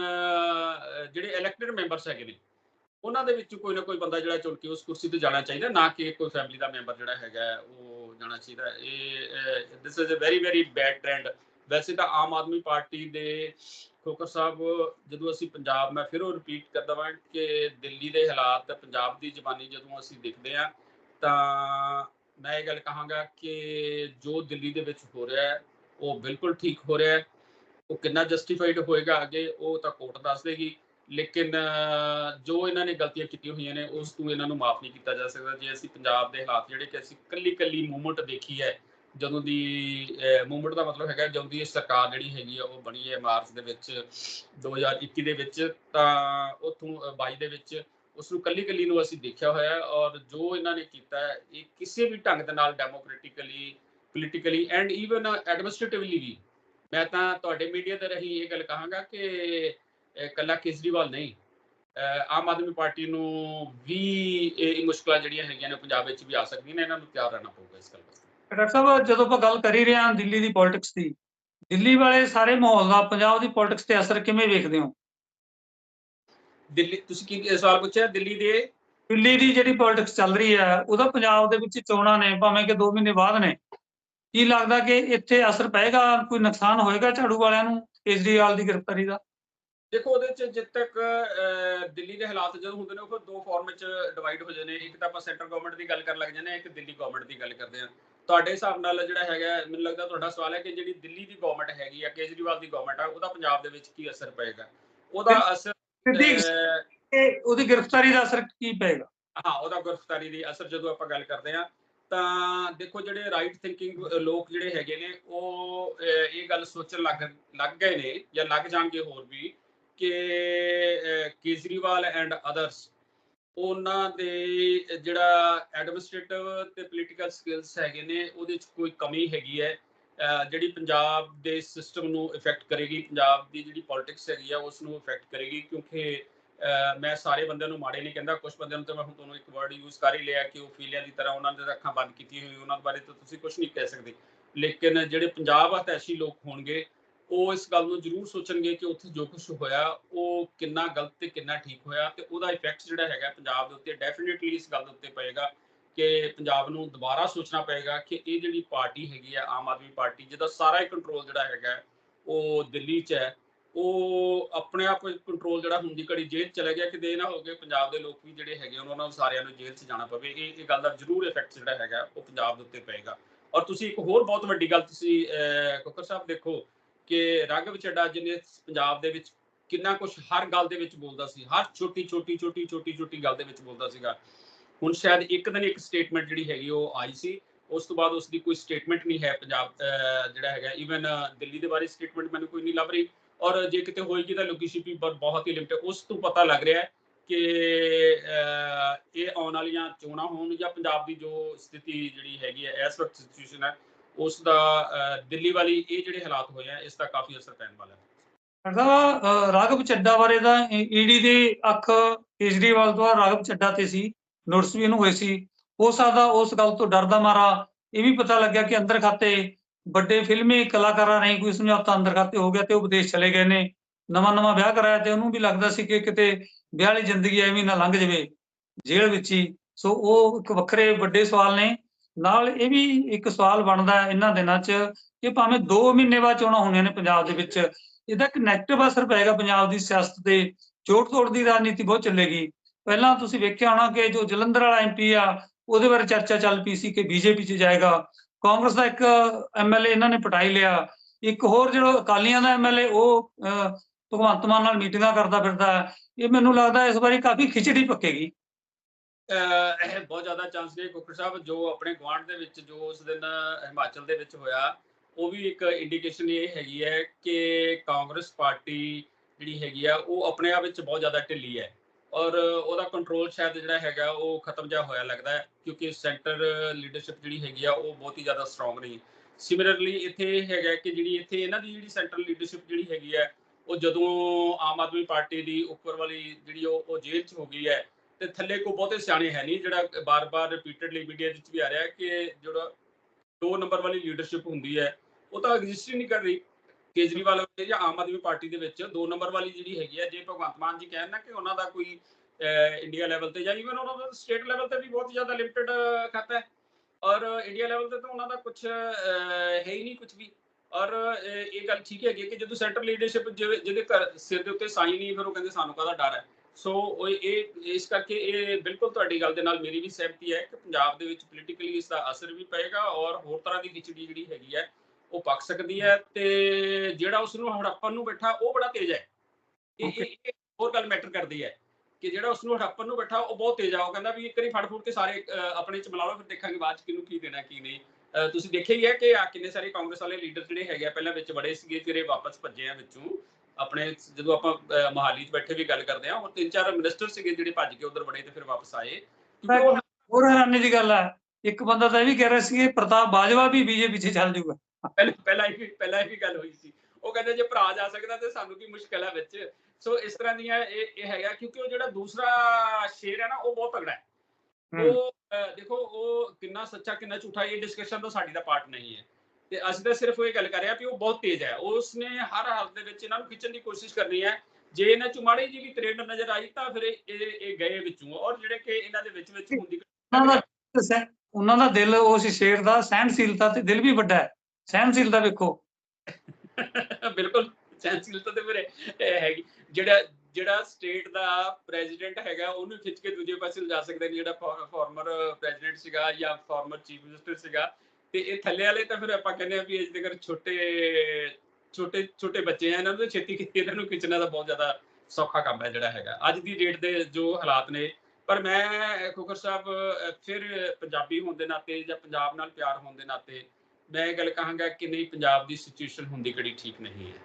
ਜਿਹੜੇ ਇਲੈਕਟਿਡ ਮੈਂਬਰਸ ਹੈਗੇ ਨੇ ਉਹਨਾਂ ਦੇ ਵਿੱਚ ਕੋਈ ਨਾ ਕੋਈ ਬੰਦਾ ਜਿਹੜਾ ਚੁਣ ਕੇ ਉਸ ਕੁਰਸੀ ਤੇ ਜਾਣਾ ਚਾਹੀਦਾ, ਨਾ ਕਿ ਕੋਈ ਫੈਮਿਲੀ ਦਾ ਮੈਂਬਰ ਜਿਹੜਾ ਹੈਗਾ ਉਹ ਜਾਣਾ ਚਾਹੀਦਾ। ਇਹ this is a very very bad trend ਵੈਸੇ ਤਾਂ ਆਮ ਆਦਮੀ ਪਾਰਟੀ ਦੇ ਖੋਕਰ ਸਾਹਿਬ, ਜਦੋਂ ਅਸੀਂ ਪੰਜਾਬ, ਮੈਂ ਫਿਰ ਉਹ ਰਿਪੀਟ ਕਰਦਾ ਵਾਂ ਕਿ ਦਿੱਲੀ ਦੇ ਹਾਲਾਤ, ਪੰਜਾਬ ਦੀ ਜ਼ਬਾਨੀ ਜਦੋਂ ਅਸੀਂ ਦੇਖਦੇ ਹਾਂ, ਤਾਂ ਮੈਂ ਇਹ ਗੱਲ ਕਹਾਂਗਾ ਕਿ ਜੋ ਦਿੱਲੀ ਦੇ ਵਿੱਚ ਹੋ ਰਿਹਾ ਹੈ, ਉਹ ਬਿਲਕੁਲ ਠੀਕ ਹੋ ਰਿਹਾ ਹੈ। ਉਹ ਕਿੰਨਾ ਜਸਟੀਫਾਈਡ ਹੋਏਗਾ ਅੱਗੇ, ਉਹ ਤਾਂ ਕੋਰਟ ਦੱਸ ਦੇਗੀ। ਲੇਕਿਨ ਜੋ ਇਹਨਾਂ ਨੇ ਗਲਤੀਆਂ ਕੀਤੀਆਂ ਹੋਈਆਂ ਨੇ, ਉਸ ਤੋਂ ਇਹਨਾਂ ਨੂੰ ਮਾਫ ਨਹੀਂ ਕੀਤਾ ਜਾ ਸਕਦਾ। ਜੇ ਅਸੀਂ ਪੰਜਾਬ ਦੇ ਹਾਲਾਤ ਜਿਹੜੇ ਕਿ ਅਸੀਂ ਕੱਲੀ ਕੱਲੀ ਮੂਵਮੈਂਟ ਦੇਖੀ ਹੈ, ਜਦੋਂ ਦੀ ਮੂਵਮੈਂਟ ਦਾ ਮਤਲਬ ਹੈਗਾ, ਜਦੋਂ ਦੀ ਸਰਕਾਰ ਜਿਹੜੀ ਹੈਗੀ ਆ, ਉਹ ਬਣੀ ਹੈ ਮਾਰਚ ਦੇ ਵਿੱਚ 2021 ਦੇ ਵਿੱਚ, ਤਾਂ ਉਥੋਂ 22 ਦੇ ਵਿੱਚ ਉਸ ਨੂੰ ਕੱਲੀ ਕੱਲੀ ਨੂੰ ਅਸੀਂ ਦੇਖਿਆ ਹੋਇਆ ਔਰ ਜੋ ਇਹਨਾਂ ਨੇ ਕੀਤਾ ਇਹ ਕਿਸੇ ਵੀ ਢੰਗ ਦੇ ਨਾਲ democratically politically and even administratively ਵੀ। ਮੈਂ ਤਾਂ ਤੁਹਾਡੇ ਮੀਡੀਆ ਦੇ ਰਹੀ ਇਹ ਗੱਲ ਕਹਾਂਗਾ ਕਿ ਕੱਲਾ ਕੇਜਰੀਵਾਲ ਨਹੀਂ ਆਮ ਆਦਮੀ ਪਾਰਟੀ ਨੂੰ ਵੀ ਇਹ ਮੁਸ਼ਕਲਾਂ ਜਿਹੜੀਆਂ ਹੈਗੀਆਂ ਨੇ ਪੰਜਾਬ ਵਿੱਚ ਵੀ ਆ ਸਕਦੀਆਂ ਨੇ ਇਹਨਾਂ ਨੂੰ ਤਿਆਰ ਰਹਿਣਾ ਪਊਗਾ ਇਸ ਗੱਲ ਵਾਸਤੇ। ਡਾਕਟਰ ਸਾਹਿਬ ਜਦੋਂ ਆਪਾਂ ਗੱਲ ਕਰ ਹੀ ਰਹੇ ਹਾਂ ਦਿੱਲੀ ਦੀ ਪੋਲਿਟਿਕਸ ਦੀ ਦਿੱਲੀ ਵਾਲੇ ਸਾਰੇ ਮਾਹੌਲ ਦਾ ਪੰਜਾਬ ਦੀ ਪੋਲਿਟਿਕਸ ਤੇ ਅਸਰ ਕਿਵੇਂ ਵੇਖਦੇ ਹੋ? ਦਿੱਲੀ ਤੁਸੀਂ ਕੀ ਸਵਾਲ ਪੁੱਛਿਆ? ਦਿੱਲੀ ਦੇ ਦਿੱਲੀ ਦੀ ਜਿਹੜੀ ਪੋਲਿਟਿਕਸ ਚੱਲ ਰਹੀ ਹੈ ਉਹਦਾ ਪੰਜਾਬ ਦੇ ਵਿੱਚ ਚੋਣਾਂ ਨੇ ਭਾਵੇਂ ਕਿ 2 ਮਹੀਨੇ ਬਾਅਦ ਨੇ। ਕੀ ਲੱਗਦਾ ਕਿ ਇੱਥੇ ਅਸਰ ਪਏਗਾ ਕੋਈ ਨੁਕਸਾਨ ਹੋਏਗਾ ਝਾੜੂ ਵਾਲਿਆਂ ਨੂੰ ਕੇਜਰੀਵਾਲ ਦੀ ਗ੍ਰਿਫਤਾਰੀ ਦਾ? ਦੇਖੋ ਉਹਦੇ ਚ ਜਿੱਦ ਤੱਕ ਦਿੱਲੀ ਦੇ ਹਾਲਾਤ ਜਦੋਂ ਹੁੰਦੇ ਨੇ ਉਹ ਦੋ ਫਾਰਮ ਵਿੱਚ ਡਿਵਾਈਡ ਹੋ ਜਾਂਦੇ ਨੇ। ਇੱਕ ਤਾਂ ਆਪਾਂ ਸੈਂਟਰ ਗਵਰਨਮੈਂਟ ਦੀ ਗੱਲ ਕਰਨ ਲੱਗ ਜਾਂਦੇ ਹਾਂ ਇੱਕ ਦਿੱਲੀ ਗਵਰਨਮੈਂਟ ਦੀ ਗੱਲ ਕਰਦੇ ਹਾਂ। ਤੁਹਾਡੇ ਹਿਸਾਬ ਨਾਲ ਜਿਹੜਾ ਹੈਗਾ ਮੈਨੂੰ ਲੱਗਦਾ ਤੁਹਾਡਾ ਸਵਾਲ ਹੈ ਕਿ ਜਿਹੜੀ ਦਿੱਲੀ ਦੀ ਗਵਰਨਮੈਂਟ ਹੈਗੀ ਆ ਕੇਜਰੀਵਾਲ ਦੀ ਗਵਰਨਮੈਂਟ ਆ ਉਹਦਾ ਪੰਜਾਬ ਦੇ ਵਿੱਚ ਕੀ ਅਸਰ ਪਏਗਾ? ਉਹਦਾ ਅਸਰ ਉਹਦੀ ਗ੍ਰਿਫਤਾਰੀ ਦਾ ਅਸਰ ਕੀ ਪਏਗਾ? ਹਾਂ ਉਹਦਾ ਗ੍ਰਿਫਤਾਰੀ ਦੀ ਅਸਰ ਜਦੋਂ ਆਪਾਂ ਗੱਲ ਕਰਦੇ ਹਾਂ ਤਾਂ ਦੇਖੋ ਜਿਹੜੇ ਰਾਈਟ ਥਿੰਕਿੰਗ ਲੋਕ ਜਿਹੜੇ ਹੈਗੇ ਨੇ ਉਹ ਇਹ ਗੱਲ ਸੋਚਣ ਲੱਗ ਲੱਗ ਗਏ ਨੇ ਜਾਂ ਲੱਗ ਜਾਣਗੇ ਹੋਰ ਵੀ। ਕਿ ਕੇਜਰੀਵਾਲ ਐਂਡ ਅਦਰਸ ਉਹਨਾਂ ਦੇ ਜਿਹੜਾ ਐਡਮਿਨਿਸਟ੍ਰੇਟਿਵ ਤੇ ਪੋਲੀਟੀਕਲ ਸਕਿੱਲਸ ਹੈਗੇ ਨੇ, ਉਹਦੇ ਵਿੱਚ ਕੋਈ ਕਮੀ ਹੈਗੀ ਹੈ। ਜਿਹੜੀ ਪੰਜਾਬ ਦੇ ਸਿਸਟਮ ਨੂੰ ਇਫੈਕਟ ਕਰੇਗੀ, ਪੰਜਾਬ ਦੀ ਜਿਹੜੀ ਪੋਲਿਟਿਕਸ ਹੈਗੀ ਆ, ਉਸ ਨੂੰ ਇਫੈਕਟ ਕਰੇਗੀ, ਕਿਉਂਕਿ ਮੈਂ ਸਾਰੇ ਬੰਦਿਆਂ ਨੂੰ ਮਾੜੇ ਨਹੀਂ ਕਹਿੰਦਾ ਕੁਝ ਬੰਦਿਆਂ ਨੂੰ ਤਾਂ ਮੈਂ ਹੁਣ ਤੁਹਾਨੂੰ ਇੱਕ ਵਰਡ ਯੂਜ਼ ਕਰ ਹੀ ਲਿਆ ਕਿ ਉਹ ਫੀਲਿਆਂ ਦੀ ਤਰ੍ਹਾਂ ਉਹਨਾਂ ਦੇ ਅੱਖਾਂ ਬੰਦ ਕੀਤੀ ਹੋਈ ਉਹਨਾਂ ਬਾਰੇ ਤਾਂ ਤੁਸੀਂ ਕੁਝ ਨਹੀਂ ਕਹਿ ਸਕਦੇ। ਲੇਕਿਨ ਜਿਹੜੇ ਪੰਜਾਬ ਹਤੈਸ਼ੀ ਲੋਕ ਹੋਣਗੇ ਉਹ ਇਸ ਗੱਲ ਨੂੰ ਜ਼ਰੂਰ ਸੋਚਣਗੇ ਕਿ ਉੱਥੇ ਜੋ ਕੁਝ ਹੋਇਆ ਉਹ ਕਿੰਨਾ ਗਲਤ ਤੇ ਕਿੰਨਾ ਠੀਕ ਹੋਇਆ ਤੇ ਉਹਦਾ ਇਫੈਕਟ ਜਿਹੜਾ ਹੈਗਾ ਪੰਜਾਬ ਦੇ ਉੱਤੇ ਡੈਫੀਨਿਟਲੀ ਇਸ ਗੱਲ ਦੇ ਉੱਤੇ ਪਏਗਾ ਕਿ ਪੰਜਾਬ ਨੂੰ ਦੁਬਾਰਾ ਸੋਚਣਾ ਪਏਗਾ ਕਿ ਇਹ ਜਿਹੜੀ ਪਾਰਟੀ ਹੈਗੀ ਆ ਆਮ ਆਦਮੀ ਪਾਰਟੀ ਜਿਹਦਾ ਸਾਰਾ ਹੀ ਕੰਟਰੋਲ ਜਿਹੜਾ ਹੈਗਾ ਉਹ ਦਿੱਲੀ 'ਚ ਹੈ ਉਹ ਆਪਣੇ ਆਪ ਕੰਟਰੋਲ ਜਿਹੜਾ ਹੁੰਦੀ ਘੜੀ ਜੇਲ੍ਹ 'ਚ ਚਲਾ ਗਿਆ ਕਿ ਦੇ ਨਾ ਹੋ ਗਏ ਪੰਜਾਬ ਦੇ ਲੋਕ ਵੀ ਜਿਹੜੇ ਹੈਗੇ ਉਹਨਾਂ ਨੂੰ ਸਾਰਿਆਂ ਨੂੰ ਜੇਲ੍ਹ 'ਚ ਜਾਣਾ ਪਵੇ ਇਹ ਇਹ ਗੱਲ ਦਾ ਜ਼ਰੂਰ ਇਫੈਕਟ ਜਿਹੜਾ ਹੈਗਾ ਉਹ ਪੰਜਾਬ ਦੇ ਉੱਤੇ ਪਏਗਾ। ਔਰ ਤੁਸੀਂ ਇੱਕ ਹੋਰ ਬਹੁਤ ਵੱਡੀ ਗੱਲ ਤੁਸੀਂ ਅਹ, ਸਾਹਿਬ ਦੇਖੋ ਕਿ ਰਾਘਵ ਚੱਡਾ ਜਿਹਨੇ ਪੰਜਾਬ ਦੇ ਵਿੱਚ ਕਿੰਨਾ ਕੁਝ ਹਰ ਗੱਲ ਦੇ ਵਿੱਚ ਬੋਲਦਾ ਸੀ, ਹਰ ਛੋਟੀ ਛੋਟੀ ਛੋਟੀ ਛੋਟੀ ਛੋਟੀ ਗੱਲ ਦੇ ਵਿੱਚ ਬੋਲਦਾ ਸੀਗਾ। ਹੁਣ ਸ਼ਾਇਦ ਇੱਕ ਦਿਨ ਇੱਕ ਸਟੇਟਮੈਂਟ ਜਿਹੜੀ ਹੈਗੀ ਉਹ ਆਈ ਸੀ, ਉਸ ਤੋਂ ਬਾਅਦ ਉਸ ਦੀ ਕੋਈ ਸਟੇਟਮੈਂਟ ਨਹੀਂ ਹੈ ਪੰਜਾਬ ਜਿਹੜਾ ਹੈਗਾ ਇਵਨ ਦਿੱਲੀ ਦੇ ਬਾਰੇ ਸਟੇਟਮੈਂਟ ਮੈਨੂੰ ਕੋਈ ਨਹੀਂ ਲੱਭ ਰਹੀ। ਔਰ ਜੇ ਕਿਤੇ ਹੋਏਗੀ ਤਾਂ ਲੋਕੇਸ਼ਨ ਪਰ ਬਹੁਤ ਹੀ ਲਿਮਟਿਡ ਉਸ ਤੋਂ ਪਤਾ ਲੱਗ ਰਿਹਾ ਹੈ ਕਿ ਇਹ ਆਉਣ ਵਾਲੀਆਂ ਚੋਣਾਂ ਹੋਣ ਜਾਂ ਪੰਜਾਬ ਦੀ ਜੋ ਸਥਿਤੀ ਜਿਹੜੀ ਹੈਗੀ ਹੈ, ਇਸ ਵਕਤ ਸਿਚੁਏਸ਼ਨ ਹੈ ਉਸ ਦਾ ਦਿੱਲੀ ਵਾਲੀ ਇਹ ਜਿਹੜੇ ਹਾਲਾਤ ਹੋਏ ਆ, ਇਸ ਦਾ ਕਾਫੀ ਅਸਰ ਪੈਣ ਵਾਲਾ ਹੈ। ਡਾਕਟਰ ਰਾਘਵ ਚੱਡਾ ਬਾਰੇ ਤਾਂ ਈਡੀ ਦੇ ਅੱਖ ਕੇਜਰੀਵਾਲ ਤੋਂ ਰਾਘਵ ਚੱਡਾ ਤੇ ਸੀ, ਨੋਟਿਸ ਵੀ ਇਹਨੂੰ ਹੋਏ ਸੀ। ਹੋ ਸਕਦਾ ਉਸ ਗੱਲ ਤੋਂ ਡਰਦਾ ਮਾਰਾ, ਇਹ ਵੀ ਪਤਾ ਲੱਗਿਆ ਕਿ ਅੰਦਰ ਖਾਤੇ ਵੱਡੇ ਫਿਲਮੀ ਕਲਾਕਾਰਾਂ ਨਹੀਂ ਕੋਈ ਸਮਝੌਤਾ ਅੰਦਰ ਖਾਤੇ ਹੋ ਗਿਆ ਤੇ ਉਹ ਵਿਦੇਸ਼ ਚਲੇ ਗਏ ਨੇ। ਨਵਾਂ ਨਵਾਂ ਵਿਆਹ ਕਰਾਇਆ ਤੇ ਉਹਨੂੰ ਵੀ ਲੱਗਦਾ ਸੀ ਕਿ ਕਿਤੇ ਵਿਆਹ ਵਾਲੀ ਜ਼ਿੰਦਗੀ ਐਵੇਂ ਨਾ ਲੰਘ ਜਾਵੇ ਜੇਲ੍ਹ ਵਿੱਚ ਹੀ। ਸੋ ਉਹ ਇੱਕ ਵੱਖਰੇ ਵੱਡੇ ਸਵਾਲ ਨੇ। ਨਾਲ ਇਹ ਵੀ ਇੱਕ ਸਵਾਲ ਬਣਦਾ ਇਹਨਾਂ ਦਿਨਾਂ 'ਚ ਕਿ ਭਾਵੇਂ 2 ਮਹੀਨੇ ਬਾਅਦ ਚੋਣਾਂ ਹੋਣੀਆਂ ਨੇ ਪੰਜਾਬ ਦੇ ਵਿੱਚ ਇਹਦਾ ਇੱਕ ਨੈਗੇਟਿਵ ਅਸਰ ਪਏਗਾ ਪੰਜਾਬ ਦੀ ਸਿਆਸਤ ਤੇ ਜੋੜ ਤੋੜ ਦੀ ਰਾਜਨੀਤੀ ਬਹੁਤ ਚੱਲੇਗੀ। ਪਹਿਲਾਂ ਤੁਸੀਂ ਵੇਖਿਆ ਹੋਣਾ ਕਿ ਜੋ ਜਲੰਧਰ ਵਾਲਾ ਐਮਪੀ ਆ ਉਹਦੇ ਬਾਰੇ ਚਰਚਾ ਚੱਲ ਪਈ ਸੀ ਕਿ ਬੀਜੇਪੀ 'ਚ ਜਾਏਗਾ। ਕਾਂਗਰਸ ਦਾ ਇੱਕ ਐਮਐਲਏ ਇਹਨਾਂ ਨੇ ਪਟਾਈ ਲਿਆ। ਇੱਕ ਹੋਰ ਜਿਹੜਾ ਅਕਾਲੀਆਂ ਦਾ ਐਮਐਲਏ ਉਹ ਅਹ, ਭਗਵੰਤ ਮਾਨ ਨਾਲ ਮੀਟਿੰਗਾਂ ਕਰਦਾ ਫਿਰਦਾ। ਇਹ ਮੈਨੂੰ ਲੱਗਦਾ ਇਸ ਵਾਰੀ ਕਾਫੀ ਖਿਚੜੀ ਪੱਕੇਗੀ। ਬਹੁਤ ਜ਼ਿਆਦਾ ਚਾਂਸ ਨੇ ਕੁੱਕਰ ਸਾਹਿਬ, ਜੋ ਆਪਣੇ ਗਵਾਂਢ ਦੇ ਵਿੱਚ, ਜੋ ਉਸ ਦਿਨ ਹਿਮਾਚਲ ਦੇ ਵਿੱਚ ਹੋਇਆ, ਉਹ ਵੀ ਇੱਕ ਇੰਡੀਕੇਸ਼ਨ ਇਹ ਹੈਗੀ ਹੈ ਕਿ ਕਾਂਗਰਸ ਪਾਰਟੀ ਜਿਹੜੀ ਹੈਗੀ ਆ, ਉਹ ਆਪਣੇ ਆਪ ਵਿੱਚ ਬਹੁਤ ਜ਼ਿਆਦਾ ਢਿੱਲੀ ਹੈ। ਔਰ ਉਹਦਾ ਕੰਟਰੋਲ ਸ਼ਾਇਦ ਜਿਹੜਾ ਹੈਗਾ, ਉਹ ਖਤਮ ਜਿਹਾ ਹੋਇਆ ਲੱਗਦਾ ਹੈ, ਕਿਉਂਕਿ ਸੈਂਟਰ ਲੀਡਰਸ਼ਿਪ ਜਿਹੜੀ ਹੈਗੀ ਆ, ਉਹ ਬਹੁਤ ਹੀ ਜ਼ਿਆਦਾ ਸਟਰੋਂਗ ਨਹੀਂ ਸਿਮਿਲਰਲੀ ਇੱਥੇ ਇਹ ਹੈਗਾ ਕਿ ਜਿਹੜੀ ਇੱਥੇ ਇਹਨਾਂ ਦੀ ਜਿਹੜੀ ਸੈਂਟਰਲ ਲੀਡਰਸ਼ਿਪ ਜਿਹੜੀ ਹੈਗੀ ਹੈ ਉਹ ਜਦੋਂ ਆਮ ਆਦਮੀ ਪਾਰਟੀ ਦੀ ਉੱਪਰ ਵਾਲੀ ਜਿਹੜੀ ਉਹ ਉਹ ਜੇਲ੍ਹ 'ਚ ਹੋ ਗਈ ਹੈ ਤੇ ਥੱਲੇ ਕੋ ਬਹੁਤੇ ਸਿਆਣੇ ਹੈ ਨਹੀਂ, ਜਿਹੜਾ ਬਾਰ-ਬਾਰ ਰਿਪੀਟਡਲੀ ਮੀਡੀਆ ਵਿੱਚ ਵੀ ਆ ਰਿਹਾ ਕਿ ਜਿਹੜਾ ਦੋ ਨੰਬਰ ਵਾਲੀ ਲੀਡਰਸ਼ਿਪ ਹੁੰਦੀ ਹੈ, ਉਹ ਤਾਂ ਐਗਜ਼ਿਸਟ ਹੀ ਨਹੀਂ ਕਰ ਰਹੀ। ਕੇਜਰੀਵਾਲ ਵਿੱਚ ਜਾਂ ਆਮ ਆਦਮੀ ਪਾਰਟੀ ਦੇ ਵਿੱਚ ਦੋ ਨੰਬਰ ਵਾਲੀ ਜਿਹੜੀ ਹੈਗੀ ਹੈ, ਜੇ ਭਗਵੰਤ ਮਾਨ ਜੀ ਕਹਿਣ ਨਾ ਕਿ ਉਹਨਾਂ ਦਾ ਕੋਈ ਇੰਡੀਆ ਲੈਵਲ ਤੇ ਜਾਂ ਇਵਨ ਉਹਨਾਂ ਦਾ ਸਟੇਟ ਲੈਵਲ ਤੇ ਵੀ ਬਹੁਤ ਜ਼ਿਆਦਾ ਲਿਮਟਿਡ ਖਾਤਾ ਹੈ। ਔਰ ਇੰਡੀਆ ਲੈਵਲ ਤੇ ਤਾਂ ਉਹਨਾਂ ਦਾ ਕੁਝ ਹੈ ਹੀ ਨਹੀਂ ਕੁਝ ਵੀ। ਔਰ ਇਹ ਗੱਲ ਠੀਕ ਹੈਗੀ ਕਿ ਜਦੋਂ ਸੈਂਟਰਲ ਲੀਡਰਸ਼ਿਪ ਜਿਹਦੇ ਘਰ ਸਿਰ ਦੇ ਉੱਤੇ ਸਾਈ ਨਹੀਂ, ਫਿਰ ਉਹ ਕਹਿੰਦੇ ਸਾਨੂੰ ਕਾਹਦਾ ਡਰ ਹੈ? ਸੋ ਇਹ ਇਸ ਕਰਕੇ ਇਹ ਬਿਲਕੁਲ ਤੁਹਾਡੀ ਗੱਲ ਦੇ ਨਾਲ ਮੇਰੀ ਵੀ ਸਹਿਮਤੀ ਹੈ ਕਿ ਪੰਜਾਬ ਦੇ ਵਿੱਚ ਪੋਲੀਟੀਕਲੀ ਇਸ ਦਾ ਅਸਰ ਵੀ ਪਏਗਾ ਔਰ ਹੋਰ ਤਰ੍ਹਾਂ ਦੀ ਖਿਚੜੀ ਜਿਹੜੀ ਹੈਗੀ ਹੈ ਉਹ ਪੱਕ ਸਕਦੀ ਹੈ ਤੇ ਜਿਹੜਾ ਉਸ ਨੂੰ ਹੜੱਪਣ ਨੂੰ ਬੈਠਾ ਉਹ ਬੜਾ ਤੇਜ਼ ਹੈ। ਇਹ ਹੋਰ ਗੱਲ ਮੈਟਰ ਕਰਦੀ ਹੈ ਕਿ ਜਿਹੜਾ ਉਸ ਨੂੰ ਹੜੱਪਣ ਨੂੰ ਬੈਠਾ ਉਹ ਬਹੁਤ ਤੇਜ਼ ਆ। ਉਹ ਕਹਿੰਦਾ ਵੀ ਇੱਕ ਵਾਰੀ ਫੜ ਫੁੜ ਕੇ ਸਾਰੇ ਆਪਣੇ ਚ ਮਿਲਾ ਲਓ ਫਿਰ ਦੇਖਾਂਗੇ ਬਾਅਦ ਚ ਕਿਹਨੂੰ ਕੀ ਦੇਣਾ ਕੀ ਨਹੀਂ। ਤੁਸੀਂ ਦੇਖਿਆ ਹੀ ਹੈ ਕਿ ਆ ਕਿੰਨੇ ਸਾਰੇ ਕਾਂਗਰਸ ਵਾਲੇ ਲੀਡਰ ਜਿਹੜੇ ਹੈਗੇ ਆ ਪਹਿਲਾਂ ਵਿੱਚ ਬੜੇ ਸੀਗੇ ਫਿਰ ਇਹ ਵਾਪਸ ਭੱਜੇ ਆ ਵਿੱਚੋਂ। ਆਪਣੇ ਜਦੋਂ ਆਪਾਂ ਮੋਹਾਲੀ 'ਚ ਬੈਠੇ ਵੀ ਗੱਲ ਕਰਦੇ ਆ ਉਹ ਤਿੰਨ ਚਾਰ ਮਿਨਿਸਟਰ ਸੀਗੇ ਜਿਹੜੇ ਭੱਜ ਕੇ ਉਧਰ ਬੜੇ ਤੇ ਫਿਰ ਵਾਪਸ ਆਏ। ਕਿਉਂਕਿ ਉਹ ਹੋਰ ਹੈਰਾਨੀ ਦੀ ਗੱਲ ਹੈ ਇੱਕ ਬੰਦਾ ਤਾਂ ਇਹ ਵੀ ਕਹਿ ਰਿਹਾ ਸੀ ਕਿ ਪ੍ਰਤਾਪ ਬਾਜਵਾ ਵੀ ਬੀਜੇਪੀ 'ਚ ਚੱਲ ਜਾਊਗਾ ਪਹਿਲਾਂ ਪਹਿਲਾਂ ਹੀ ਪਹਿਲਾਂ ਹੀ ਗੱਲ ਹੋਈ ਸੀ। ਉਹ ਕਹਿੰਦੇ ਜੇ ਭਰਾ ਜਾ ਸਕਦਾ ਤੇ ਸਾਨੂੰ ਕੀ ਮੁਸ਼ਕਲ ਹੈ ਵਿੱਚ। ਸੋ ਇਸ ਤਰ੍ਹਾਂ ਦੀਆਂ ਇਹ ਇਹ ਹੈਗਾ ਕਿਉਂਕਿ ਉਹ ਜਿਹੜਾ ਦੂਸਰਾ ਸ਼ੇਰ ਹੈ ਨਾ ਉਹ ਬਹੁਤ ਤਗੜਾ ਹੈ। ਉਹ ਦੇਖੋ ਉਹ ਕਿੰਨਾ ਸੱਚਾ ਕਿੰਨਾ ਝੂਠਾ ਇਹ ਡਿਸਕਸ਼ਨ ਤਾਂ ਸਾਡੀ ਦਾ ਪਾਰਟ ਨਹੀਂ ਹੈ। ਤੇ ਅਸੀਂ ਤਾਂ ਸਿਰਫ ਇਹ ਗੱਲ ਕਰ ਰਹੇ ਵੀ ਉਹ ਬਹੁਤ ਤੇਜ਼ ਹੈ। ਉਸਨੇ ਹਰ ਹਾਲਤ ਦੇ ਵਿੱਚ ਇਹਨਾਂ ਨੂੰ ਖਿੱਚਣ ਦੀ ਕੋਸ਼ਿਸ਼ ਕਰਨੀ ਹੈ। ਜੇ ਇਹਨਾਂ ਚ ਮਾੜੀ ਜੀ ਵੀ ਤਰੇੜ ਨਜ਼ਰ ਆਈ ਤਾਂ ਫਿਰ ਇਹ ਇਹ ਗਏ ਵਿੱਚੋਂ। ਔਰ ਜਿਹੜੇ ਕਿ ਇਹਨਾਂ ਦੇ ਵਿੱਚ ਵਿੱਚ ਹੁੰਦੀ ਉਹਨਾਂ ਦਾ ਦਿਲ ਉਸ ਸ਼ੇਰ ਦਾ ਸਹਿਨਸ਼ੀਲਤਾ ਤੇ ਦਿਲ ਵੀ ਵੱਡਾ ਹੈ। ਸਹਿਨਸ਼ੀਲਤਾ ਵੇਖੋ। ਬਿਲਕੁਲ ਸੈਂਸਿਲਤਾ ਤੇ ਇਹ ਹੈਗੀ। ਜਿਹੜਾ ਜਿਹੜਾ ਸਟੇਟ ਦਾ ਪ੍ਰੈਜ਼ੀਡੈਂਟ ਹੈਗਾ ਉਹਨੂੰ ਖਿੱਚ ਕੇ ਦੂਜੇ ਪਾਸੇ ਲਿਜਾ ਸਕਦੇ ਨੇ। ਜਿਹੜਾ ਫਾਰਮਰ ਪ੍ਰੈਜ਼ੀਡੈਂਟ ਸੀਗਾ ਜਾਂ ਫਾਰਮਰ ਚੀਫ ਮਿਨਿਸਟਰ ਸੀਗਾ ਤੇ ਇਹ ਥੱਲੇ ਵਾਲੇ ਤਾਂ ਫਿਰ ਆਪਾਂ ਕਹਿੰਦੇ ਆ ਵੀ ਇਸ ਦੇ ਛੋਟੇ ਛੋਟੇ ਛੋਟੇ ਬੱਚੇ ਆ ਇਹਨਾਂ ਨੂੰ ਛੇਤੀ ਖਿੱਚ ਇਹਨਾਂ ਨੂੰ ਖਿੱਚਣਾ ਦਾ ਬਹੁਤ ਜ਼ਿਆਦਾ ਸੌਖਾ ਕੰਮ ਹੈ ਜਿਹੜਾ ਹੈਗਾ। ਅੱਜ ਦੀ ਡੇਟ ਦੇ ਜੋ ਹਾਲਾਤ ਨੇ ਪਰ ਮੈਂ ਖੋਖਰ ਸਾਹਿਬ ਫਿਰ ਪੰਜਾਬੀ ਹੋਣ ਦੇ ਨਾਤੇ ਜਾਂ ਪੰਜਾਬ ਨਾਲ ਪਿਆਰ ਹੋਣ ਦੇ ਨਾਤੇ ਮੈਂ ਇਹ ਗੱਲ ਕਹਾਂਗਾ ਕਿ ਨਹੀਂ ਪੰਜਾਬ ਦੀ ਸਿਚੁਏਸ਼ਨ ਹੁੰਦੀ ਕਿਹੜੀ ਠੀਕ ਨਹੀਂ ਹੈ।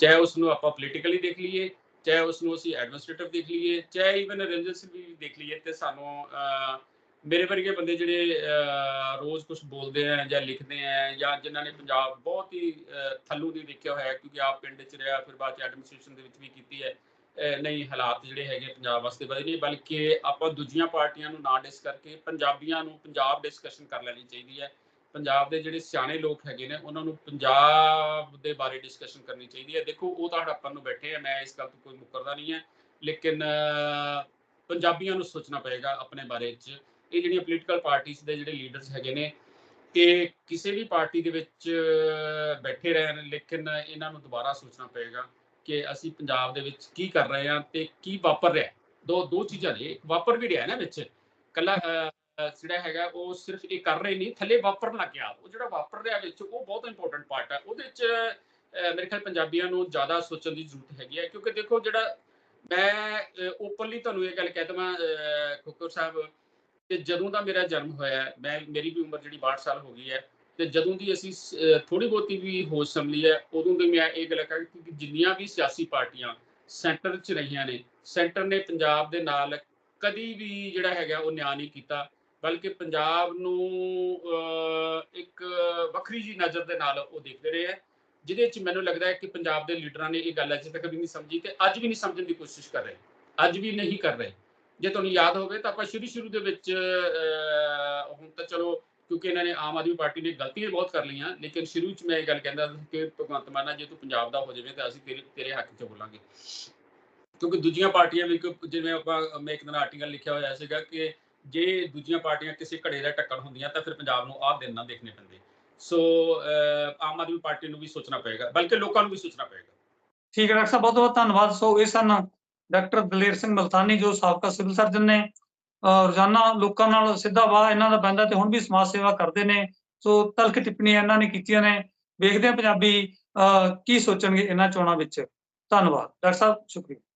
ਚਾਹੇ ਉਸ ਨੂੰ ਆਪਾਂ ਪੋਲੀਟੀਕਲੀ ਦੇਖ ਲਈਏ ਚਾਹੇ ਉਸ ਨੂੰ ਅਸੀਂ ਐਡਮਿਨਿਸਟ੍ਰੇਟਿਵ ਦੇਖ ਲਈਏ ਚਾਹੇ ਇਵਨ ਰਿਲੀਜੀਅਸ ਵੀ ਦੇਖ ਲਈਏ ਤੇ ਸਾਨੂੰ ਅਹ, ਮੇਰੇ ਵਰਗੇ ਬੰਦੇ ਜਿਹੜੇ ਰੋਜ਼ ਕੁਝ ਬੋਲਦੇ ਆ ਜਾਂ ਲਿਖਦੇ ਆ ਜਾਂ ਜਿਨ੍ਹਾਂ ਨੇ ਪੰਜਾਬ ਬਹੁਤ ਹੀ ਅਹ, ਥੱਲੋਂ ਦੀ ਦੇਖਿਆ ਹੋਇਆ ਕਿਉਂਕਿ ਆਪ ਪਿੰਡ 'ਚ ਰਿਹਾ ਫਿਰ ਬਾਅਦ 'ਚ ਐਡਮਿਨਿਸਟ੍ਰੇਸ਼ਨ ਦੇ ਵਿੱਚ ਵੀ ਕੀਤੀ ਹੈ ਨਹੀਂ ਹਾਲਾਤ ਜਿਹੜੇ ਹੈਗੇ ਪੰਜਾਬ ਵਾਸਤੇ ਬੜੇ ਨਹੀਂ ਬਲਕਿ ਆਪਾਂ ਦੂਜੀਆਂ ਪਾਰਟੀਆਂ ਨੂੰ ਨਾ ਡਿਸ ਕਰਕੇ ਪੰਜਾਬੀਆਂ ਨੂੰ ਪੰਜਾਬ ਡਿਸਕਸ਼ਨ ਕਰ ਲੈਣੀ ਚਾਹੀਦੀ ਹੈ। ਪੰਜਾਬ ਦੇ ਜਿਹੜੇ ਸਿਆਣੇ ਲੋਕ ਹੈਗੇ ਨੇ ਉਹਨਾਂ ਨੂੰ ਪੰਜਾਬ ਦੇ ਬਾਰੇ ਡਿਸਕਸ਼ਨ ਕਰਨੀ ਚਾਹੀਦੀ ਹੈ। ਦੇਖੋ ਉਹ ਤਾਂ ਹੜੱਪਣ ਨੂੰ ਬੈਠੇ ਆ ਮੈਂ ਇਸ ਗੱਲ ਤੋਂ ਕੋਈ ਮੁਕਰਦਾ ਨਹੀਂ ਹੈ ਲੇਕਿਨ ਪੰਜਾਬੀਆਂ ਨੂੰ ਸੋਚਣਾ ਪਏਗਾ ਆਪਣੇ ਬਾਰੇ 'ਚ ਇਹ ਜਿਹੜੀਆਂ ਪੋਲੀਟੀਕਲ ਪਾਰਟੀਆਂ ਦੇ ਜਿਹੜੇ ਲੀਡਰਸ ਹੈਗੇ ਨੇ, ਕਿ ਕਿਸੇ ਵੀ ਪਾਰਟੀ ਦੇ ਵਿੱਚ ਬੈਠੇ ਰਹਿਣ, ਲੇਕਿਨ ਇਹਨਾਂ ਨੂੰ ਦੁਬਾਰਾ ਸੋਚਣਾ ਪਏਗਾ ਕਿ ਅਸੀਂ ਪੰਜਾਬ ਦੇ ਵਿੱਚ ਕੀ ਕਰ ਰਹੇ ਹਾਂ ਤੇ ਕੀ ਵਾਪਰ ਰਿਹਾ ਦੋ ਦੋ ਚੀਜ਼ਾਂ ਨੇ ਵਾਪਰ ਵੀ ਰਿਹਾ ਨਾ ਵਿੱਚ। ਕੱਲਾ ਜਿਹੜਾ ਹੈਗਾ ਉਹ ਸਿਰਫ ਇਹ ਕਰ ਰਹੇ ਨਹੀਂ, ਥੱਲੇ ਵਾਪਰਨ ਲੱਗ ਗਿਆ ਉਹ ਜਿਹੜਾ ਵਾਪਰ ਰਿਹਾ ਵਿੱਚ, ਉਹ ਬਹੁਤ ਇੰਪੋਰਟੈਂਟ ਪਾਰਟ ਹੈ। ਉਹਦੇ ਵਿੱਚ ਮੇਰੇ ਖਿਆਲ ਪੰਜਾਬੀਆਂ ਨੂੰ ਜ਼ਿਆਦਾ ਸੋਚਣ ਦੀ ਜ਼ਰੂਰਤ ਹੈਗੀ ਹੈ, ਕਿਉਂਕਿ ਦੇਖੋ ਜਿਹੜਾ ਮੈਂ ਓਪਨਲੀ ਤੁਹਾਨੂੰ ਇਹ ਗੱਲ ਕਹਿ ਦਵਾਂ ਖੋਕਰ ਸਾਹਿਬ ਕਿ ਜਦੋਂ ਦਾ ਮੇਰਾ ਜਨਮ ਹੋਇਆ ਮੈਂ, ਮੇਰੀ ਵੀ ਉਮਰ ਜਿਹੜੀ 62 ਸਾਲ ਹੋ ਗਈ ਹੈ, ਤੇ ਜਦੋਂ ਦੀ ਅਸੀਂ ਥੋੜੀ ਬਹੁਤੀ ਵੀ ਹੋਸ਼ ਸੰਭਲੀ ਹੈ, ਉਦੋਂ ਦੀ ਮੈਂ ਇਹ ਗੱਲ ਕਹਾਂ ਕਿ ਜਿੰਨੀਆਂ ਵੀ ਸਿਆਸੀ ਪਾਰਟੀਆਂ ਸੈਂਟਰ 'ਚ ਰਹੀਆਂ ਨੇ, ਸੈਂਟਰ ਨੇ ਪੰਜਾਬ ਦੇ ਨਾਲ ਕਦੀ ਵੀ ਜਿਹੜਾ ਹੈਗਾ ਉਹ ਨਿਆਂ ਨਹੀਂ ਕੀਤਾ, ਬਲਕਿ ਪੰਜਾਬ ਨੂੰ ਇੱਕ ਵੱਖਰੀ ਜੀ ਨਜ਼ਰ ਦੇ ਨਾਲ ਉਹ ਦੇਖਦੇ ਰਹੇ ਹੈ, ਜਿਹਦੇ ਵਿੱਚ ਮੈਨੂੰ ਲੱਗਦਾ ਹੈ ਕਿ ਪੰਜਾਬ ਦੇ ਲੀਡਰਾਂ ਨੇ ਇਹ ਗੱਲ ਅਜੇ ਤੱਕ ਵੀ ਨਹੀਂ ਸਮਝੀ ਤੇ ਅੱਜ ਵੀ ਨਹੀਂ ਸਮਝਣ ਦੀ ਕੋਸ਼ਿਸ਼ ਕਰ ਰਹੇ, ਅੱਜ ਵੀ ਨਹੀਂ ਕਰ ਰਹੇ। ਜੇ ਤੁਹਾਨੂੰ ਯਾਦ ਹੋਵੇ ਤਾਂ ਆਪਾਂ ਸ਼ੁਰੂ ਸ਼ੁਰੂ ਦੇ ਵਿੱਚ ਹੁਣ ਤਾਂ ਚਲੋ ਕਿਉਂਕਿ ਇਹਨਾਂ ਨੇ ਆਮ ਆਦਮੀ ਪਾਰਟੀ ਨੇ ਗਲਤੀਆਂ ਬਹੁਤ ਕਰ ਲਈਆਂ ਲੇਕਿਨ ਸ਼ੁਰੂ ਚ ਮੈਂ ਇਹ ਗੱਲ ਕਹਿੰਦਾ ਕਿ ਭਗਵੰਤ ਮਾਨ ਜੇ ਤੂੰ ਪੰਜਾਬ ਦਾ ਹੋ ਜਾਵੇ ਤਾਂ ਅਸੀਂ ਤੇਰੇ ਤੇਰੇ ਹੱਕ 'ਚ ਬੋਲਾਂਗੇ। ਕਿਉਂਕਿ ਦੂਜੀਆਂ ਪਾਰਟੀਆਂ ਵੀ ਜਿਵੇਂ ਆਪਾਂ ਮੈਂ ਇੱਕ ਦਿਨ ਆਰਟੀਕਲ ਲਿਖਿਆ ਹੋਇਆ ਸੀਗਾ ਕਿ ਜੇ ਦੂਜੀਆਂ ਪਾਰਟੀਆਂ ਕਿਸੇ ਘੜੇ ਦਾ ਟੱਕਰ ਹੁੰਦੀਆਂ ਤਾਂ ਫਿਰ ਪੰਜਾਬ ਨੂੰ ਆਹ ਦਿਨ ਨਾ ਦੇਖਣੇ ਪੈਂਦੇ। ਸੋ ਅਹ, ਆਮ ਆਦਮੀ ਪਾਰਟੀ ਨੂੰ ਵੀ ਸੋਚਣਾ ਪਏਗਾ ਬਲਕਿ ਲੋਕਾਂ ਨੂੰ ਵੀ ਸੋਚਣਾ ਪਏਗਾ। ਠੀਕ ਹੈ ਡਾਕਟਰ ਸਾਹਿਬ ਬਹੁਤ ਬਹੁਤ ਧੰਨਵਾਦ। ਸੋ ਇਹ ਸਨ ਡਾਕਟਰ ਦਲੇਰ ਸਿੰਘ ਮਲਤਾਨੀ ਜੋ ਸਾਬਕਾ ਸਿਵਲ ਸਰਜਨ ਨੇ, ਅਹ ਰੋਜ਼ਾਨਾ ਲੋਕਾਂ ਨਾਲ ਸਿੱਧਾ ਵਾਹ ਇਹਨਾਂ ਦਾ ਬੰਦਾ ਤੇ ਹੁਣ ਵੀ ਸਮਾਜ ਸੇਵਾ ਕਰਦੇ ਨੇ, ਸੋ ਤਲਖ ਟਿੱਪਣੀਆਂ ਇਹਨਾਂ ਨੇ ਕੀਤੀਆਂ ਨੇ, ਵੇਖਦੇ ਹਾਂ ਪੰਜਾਬੀ, ਅਹ ਕੀ ਸੋਚਣਗੇ ਇਹਨਾਂ ਚੋਣਾਂ ਵਿੱਚ। ਧੰਨਵਾਦ। ਡਾਕਟਰ ਸਾਹਿਬ, ਸ਼ੁਕਰੀਆ।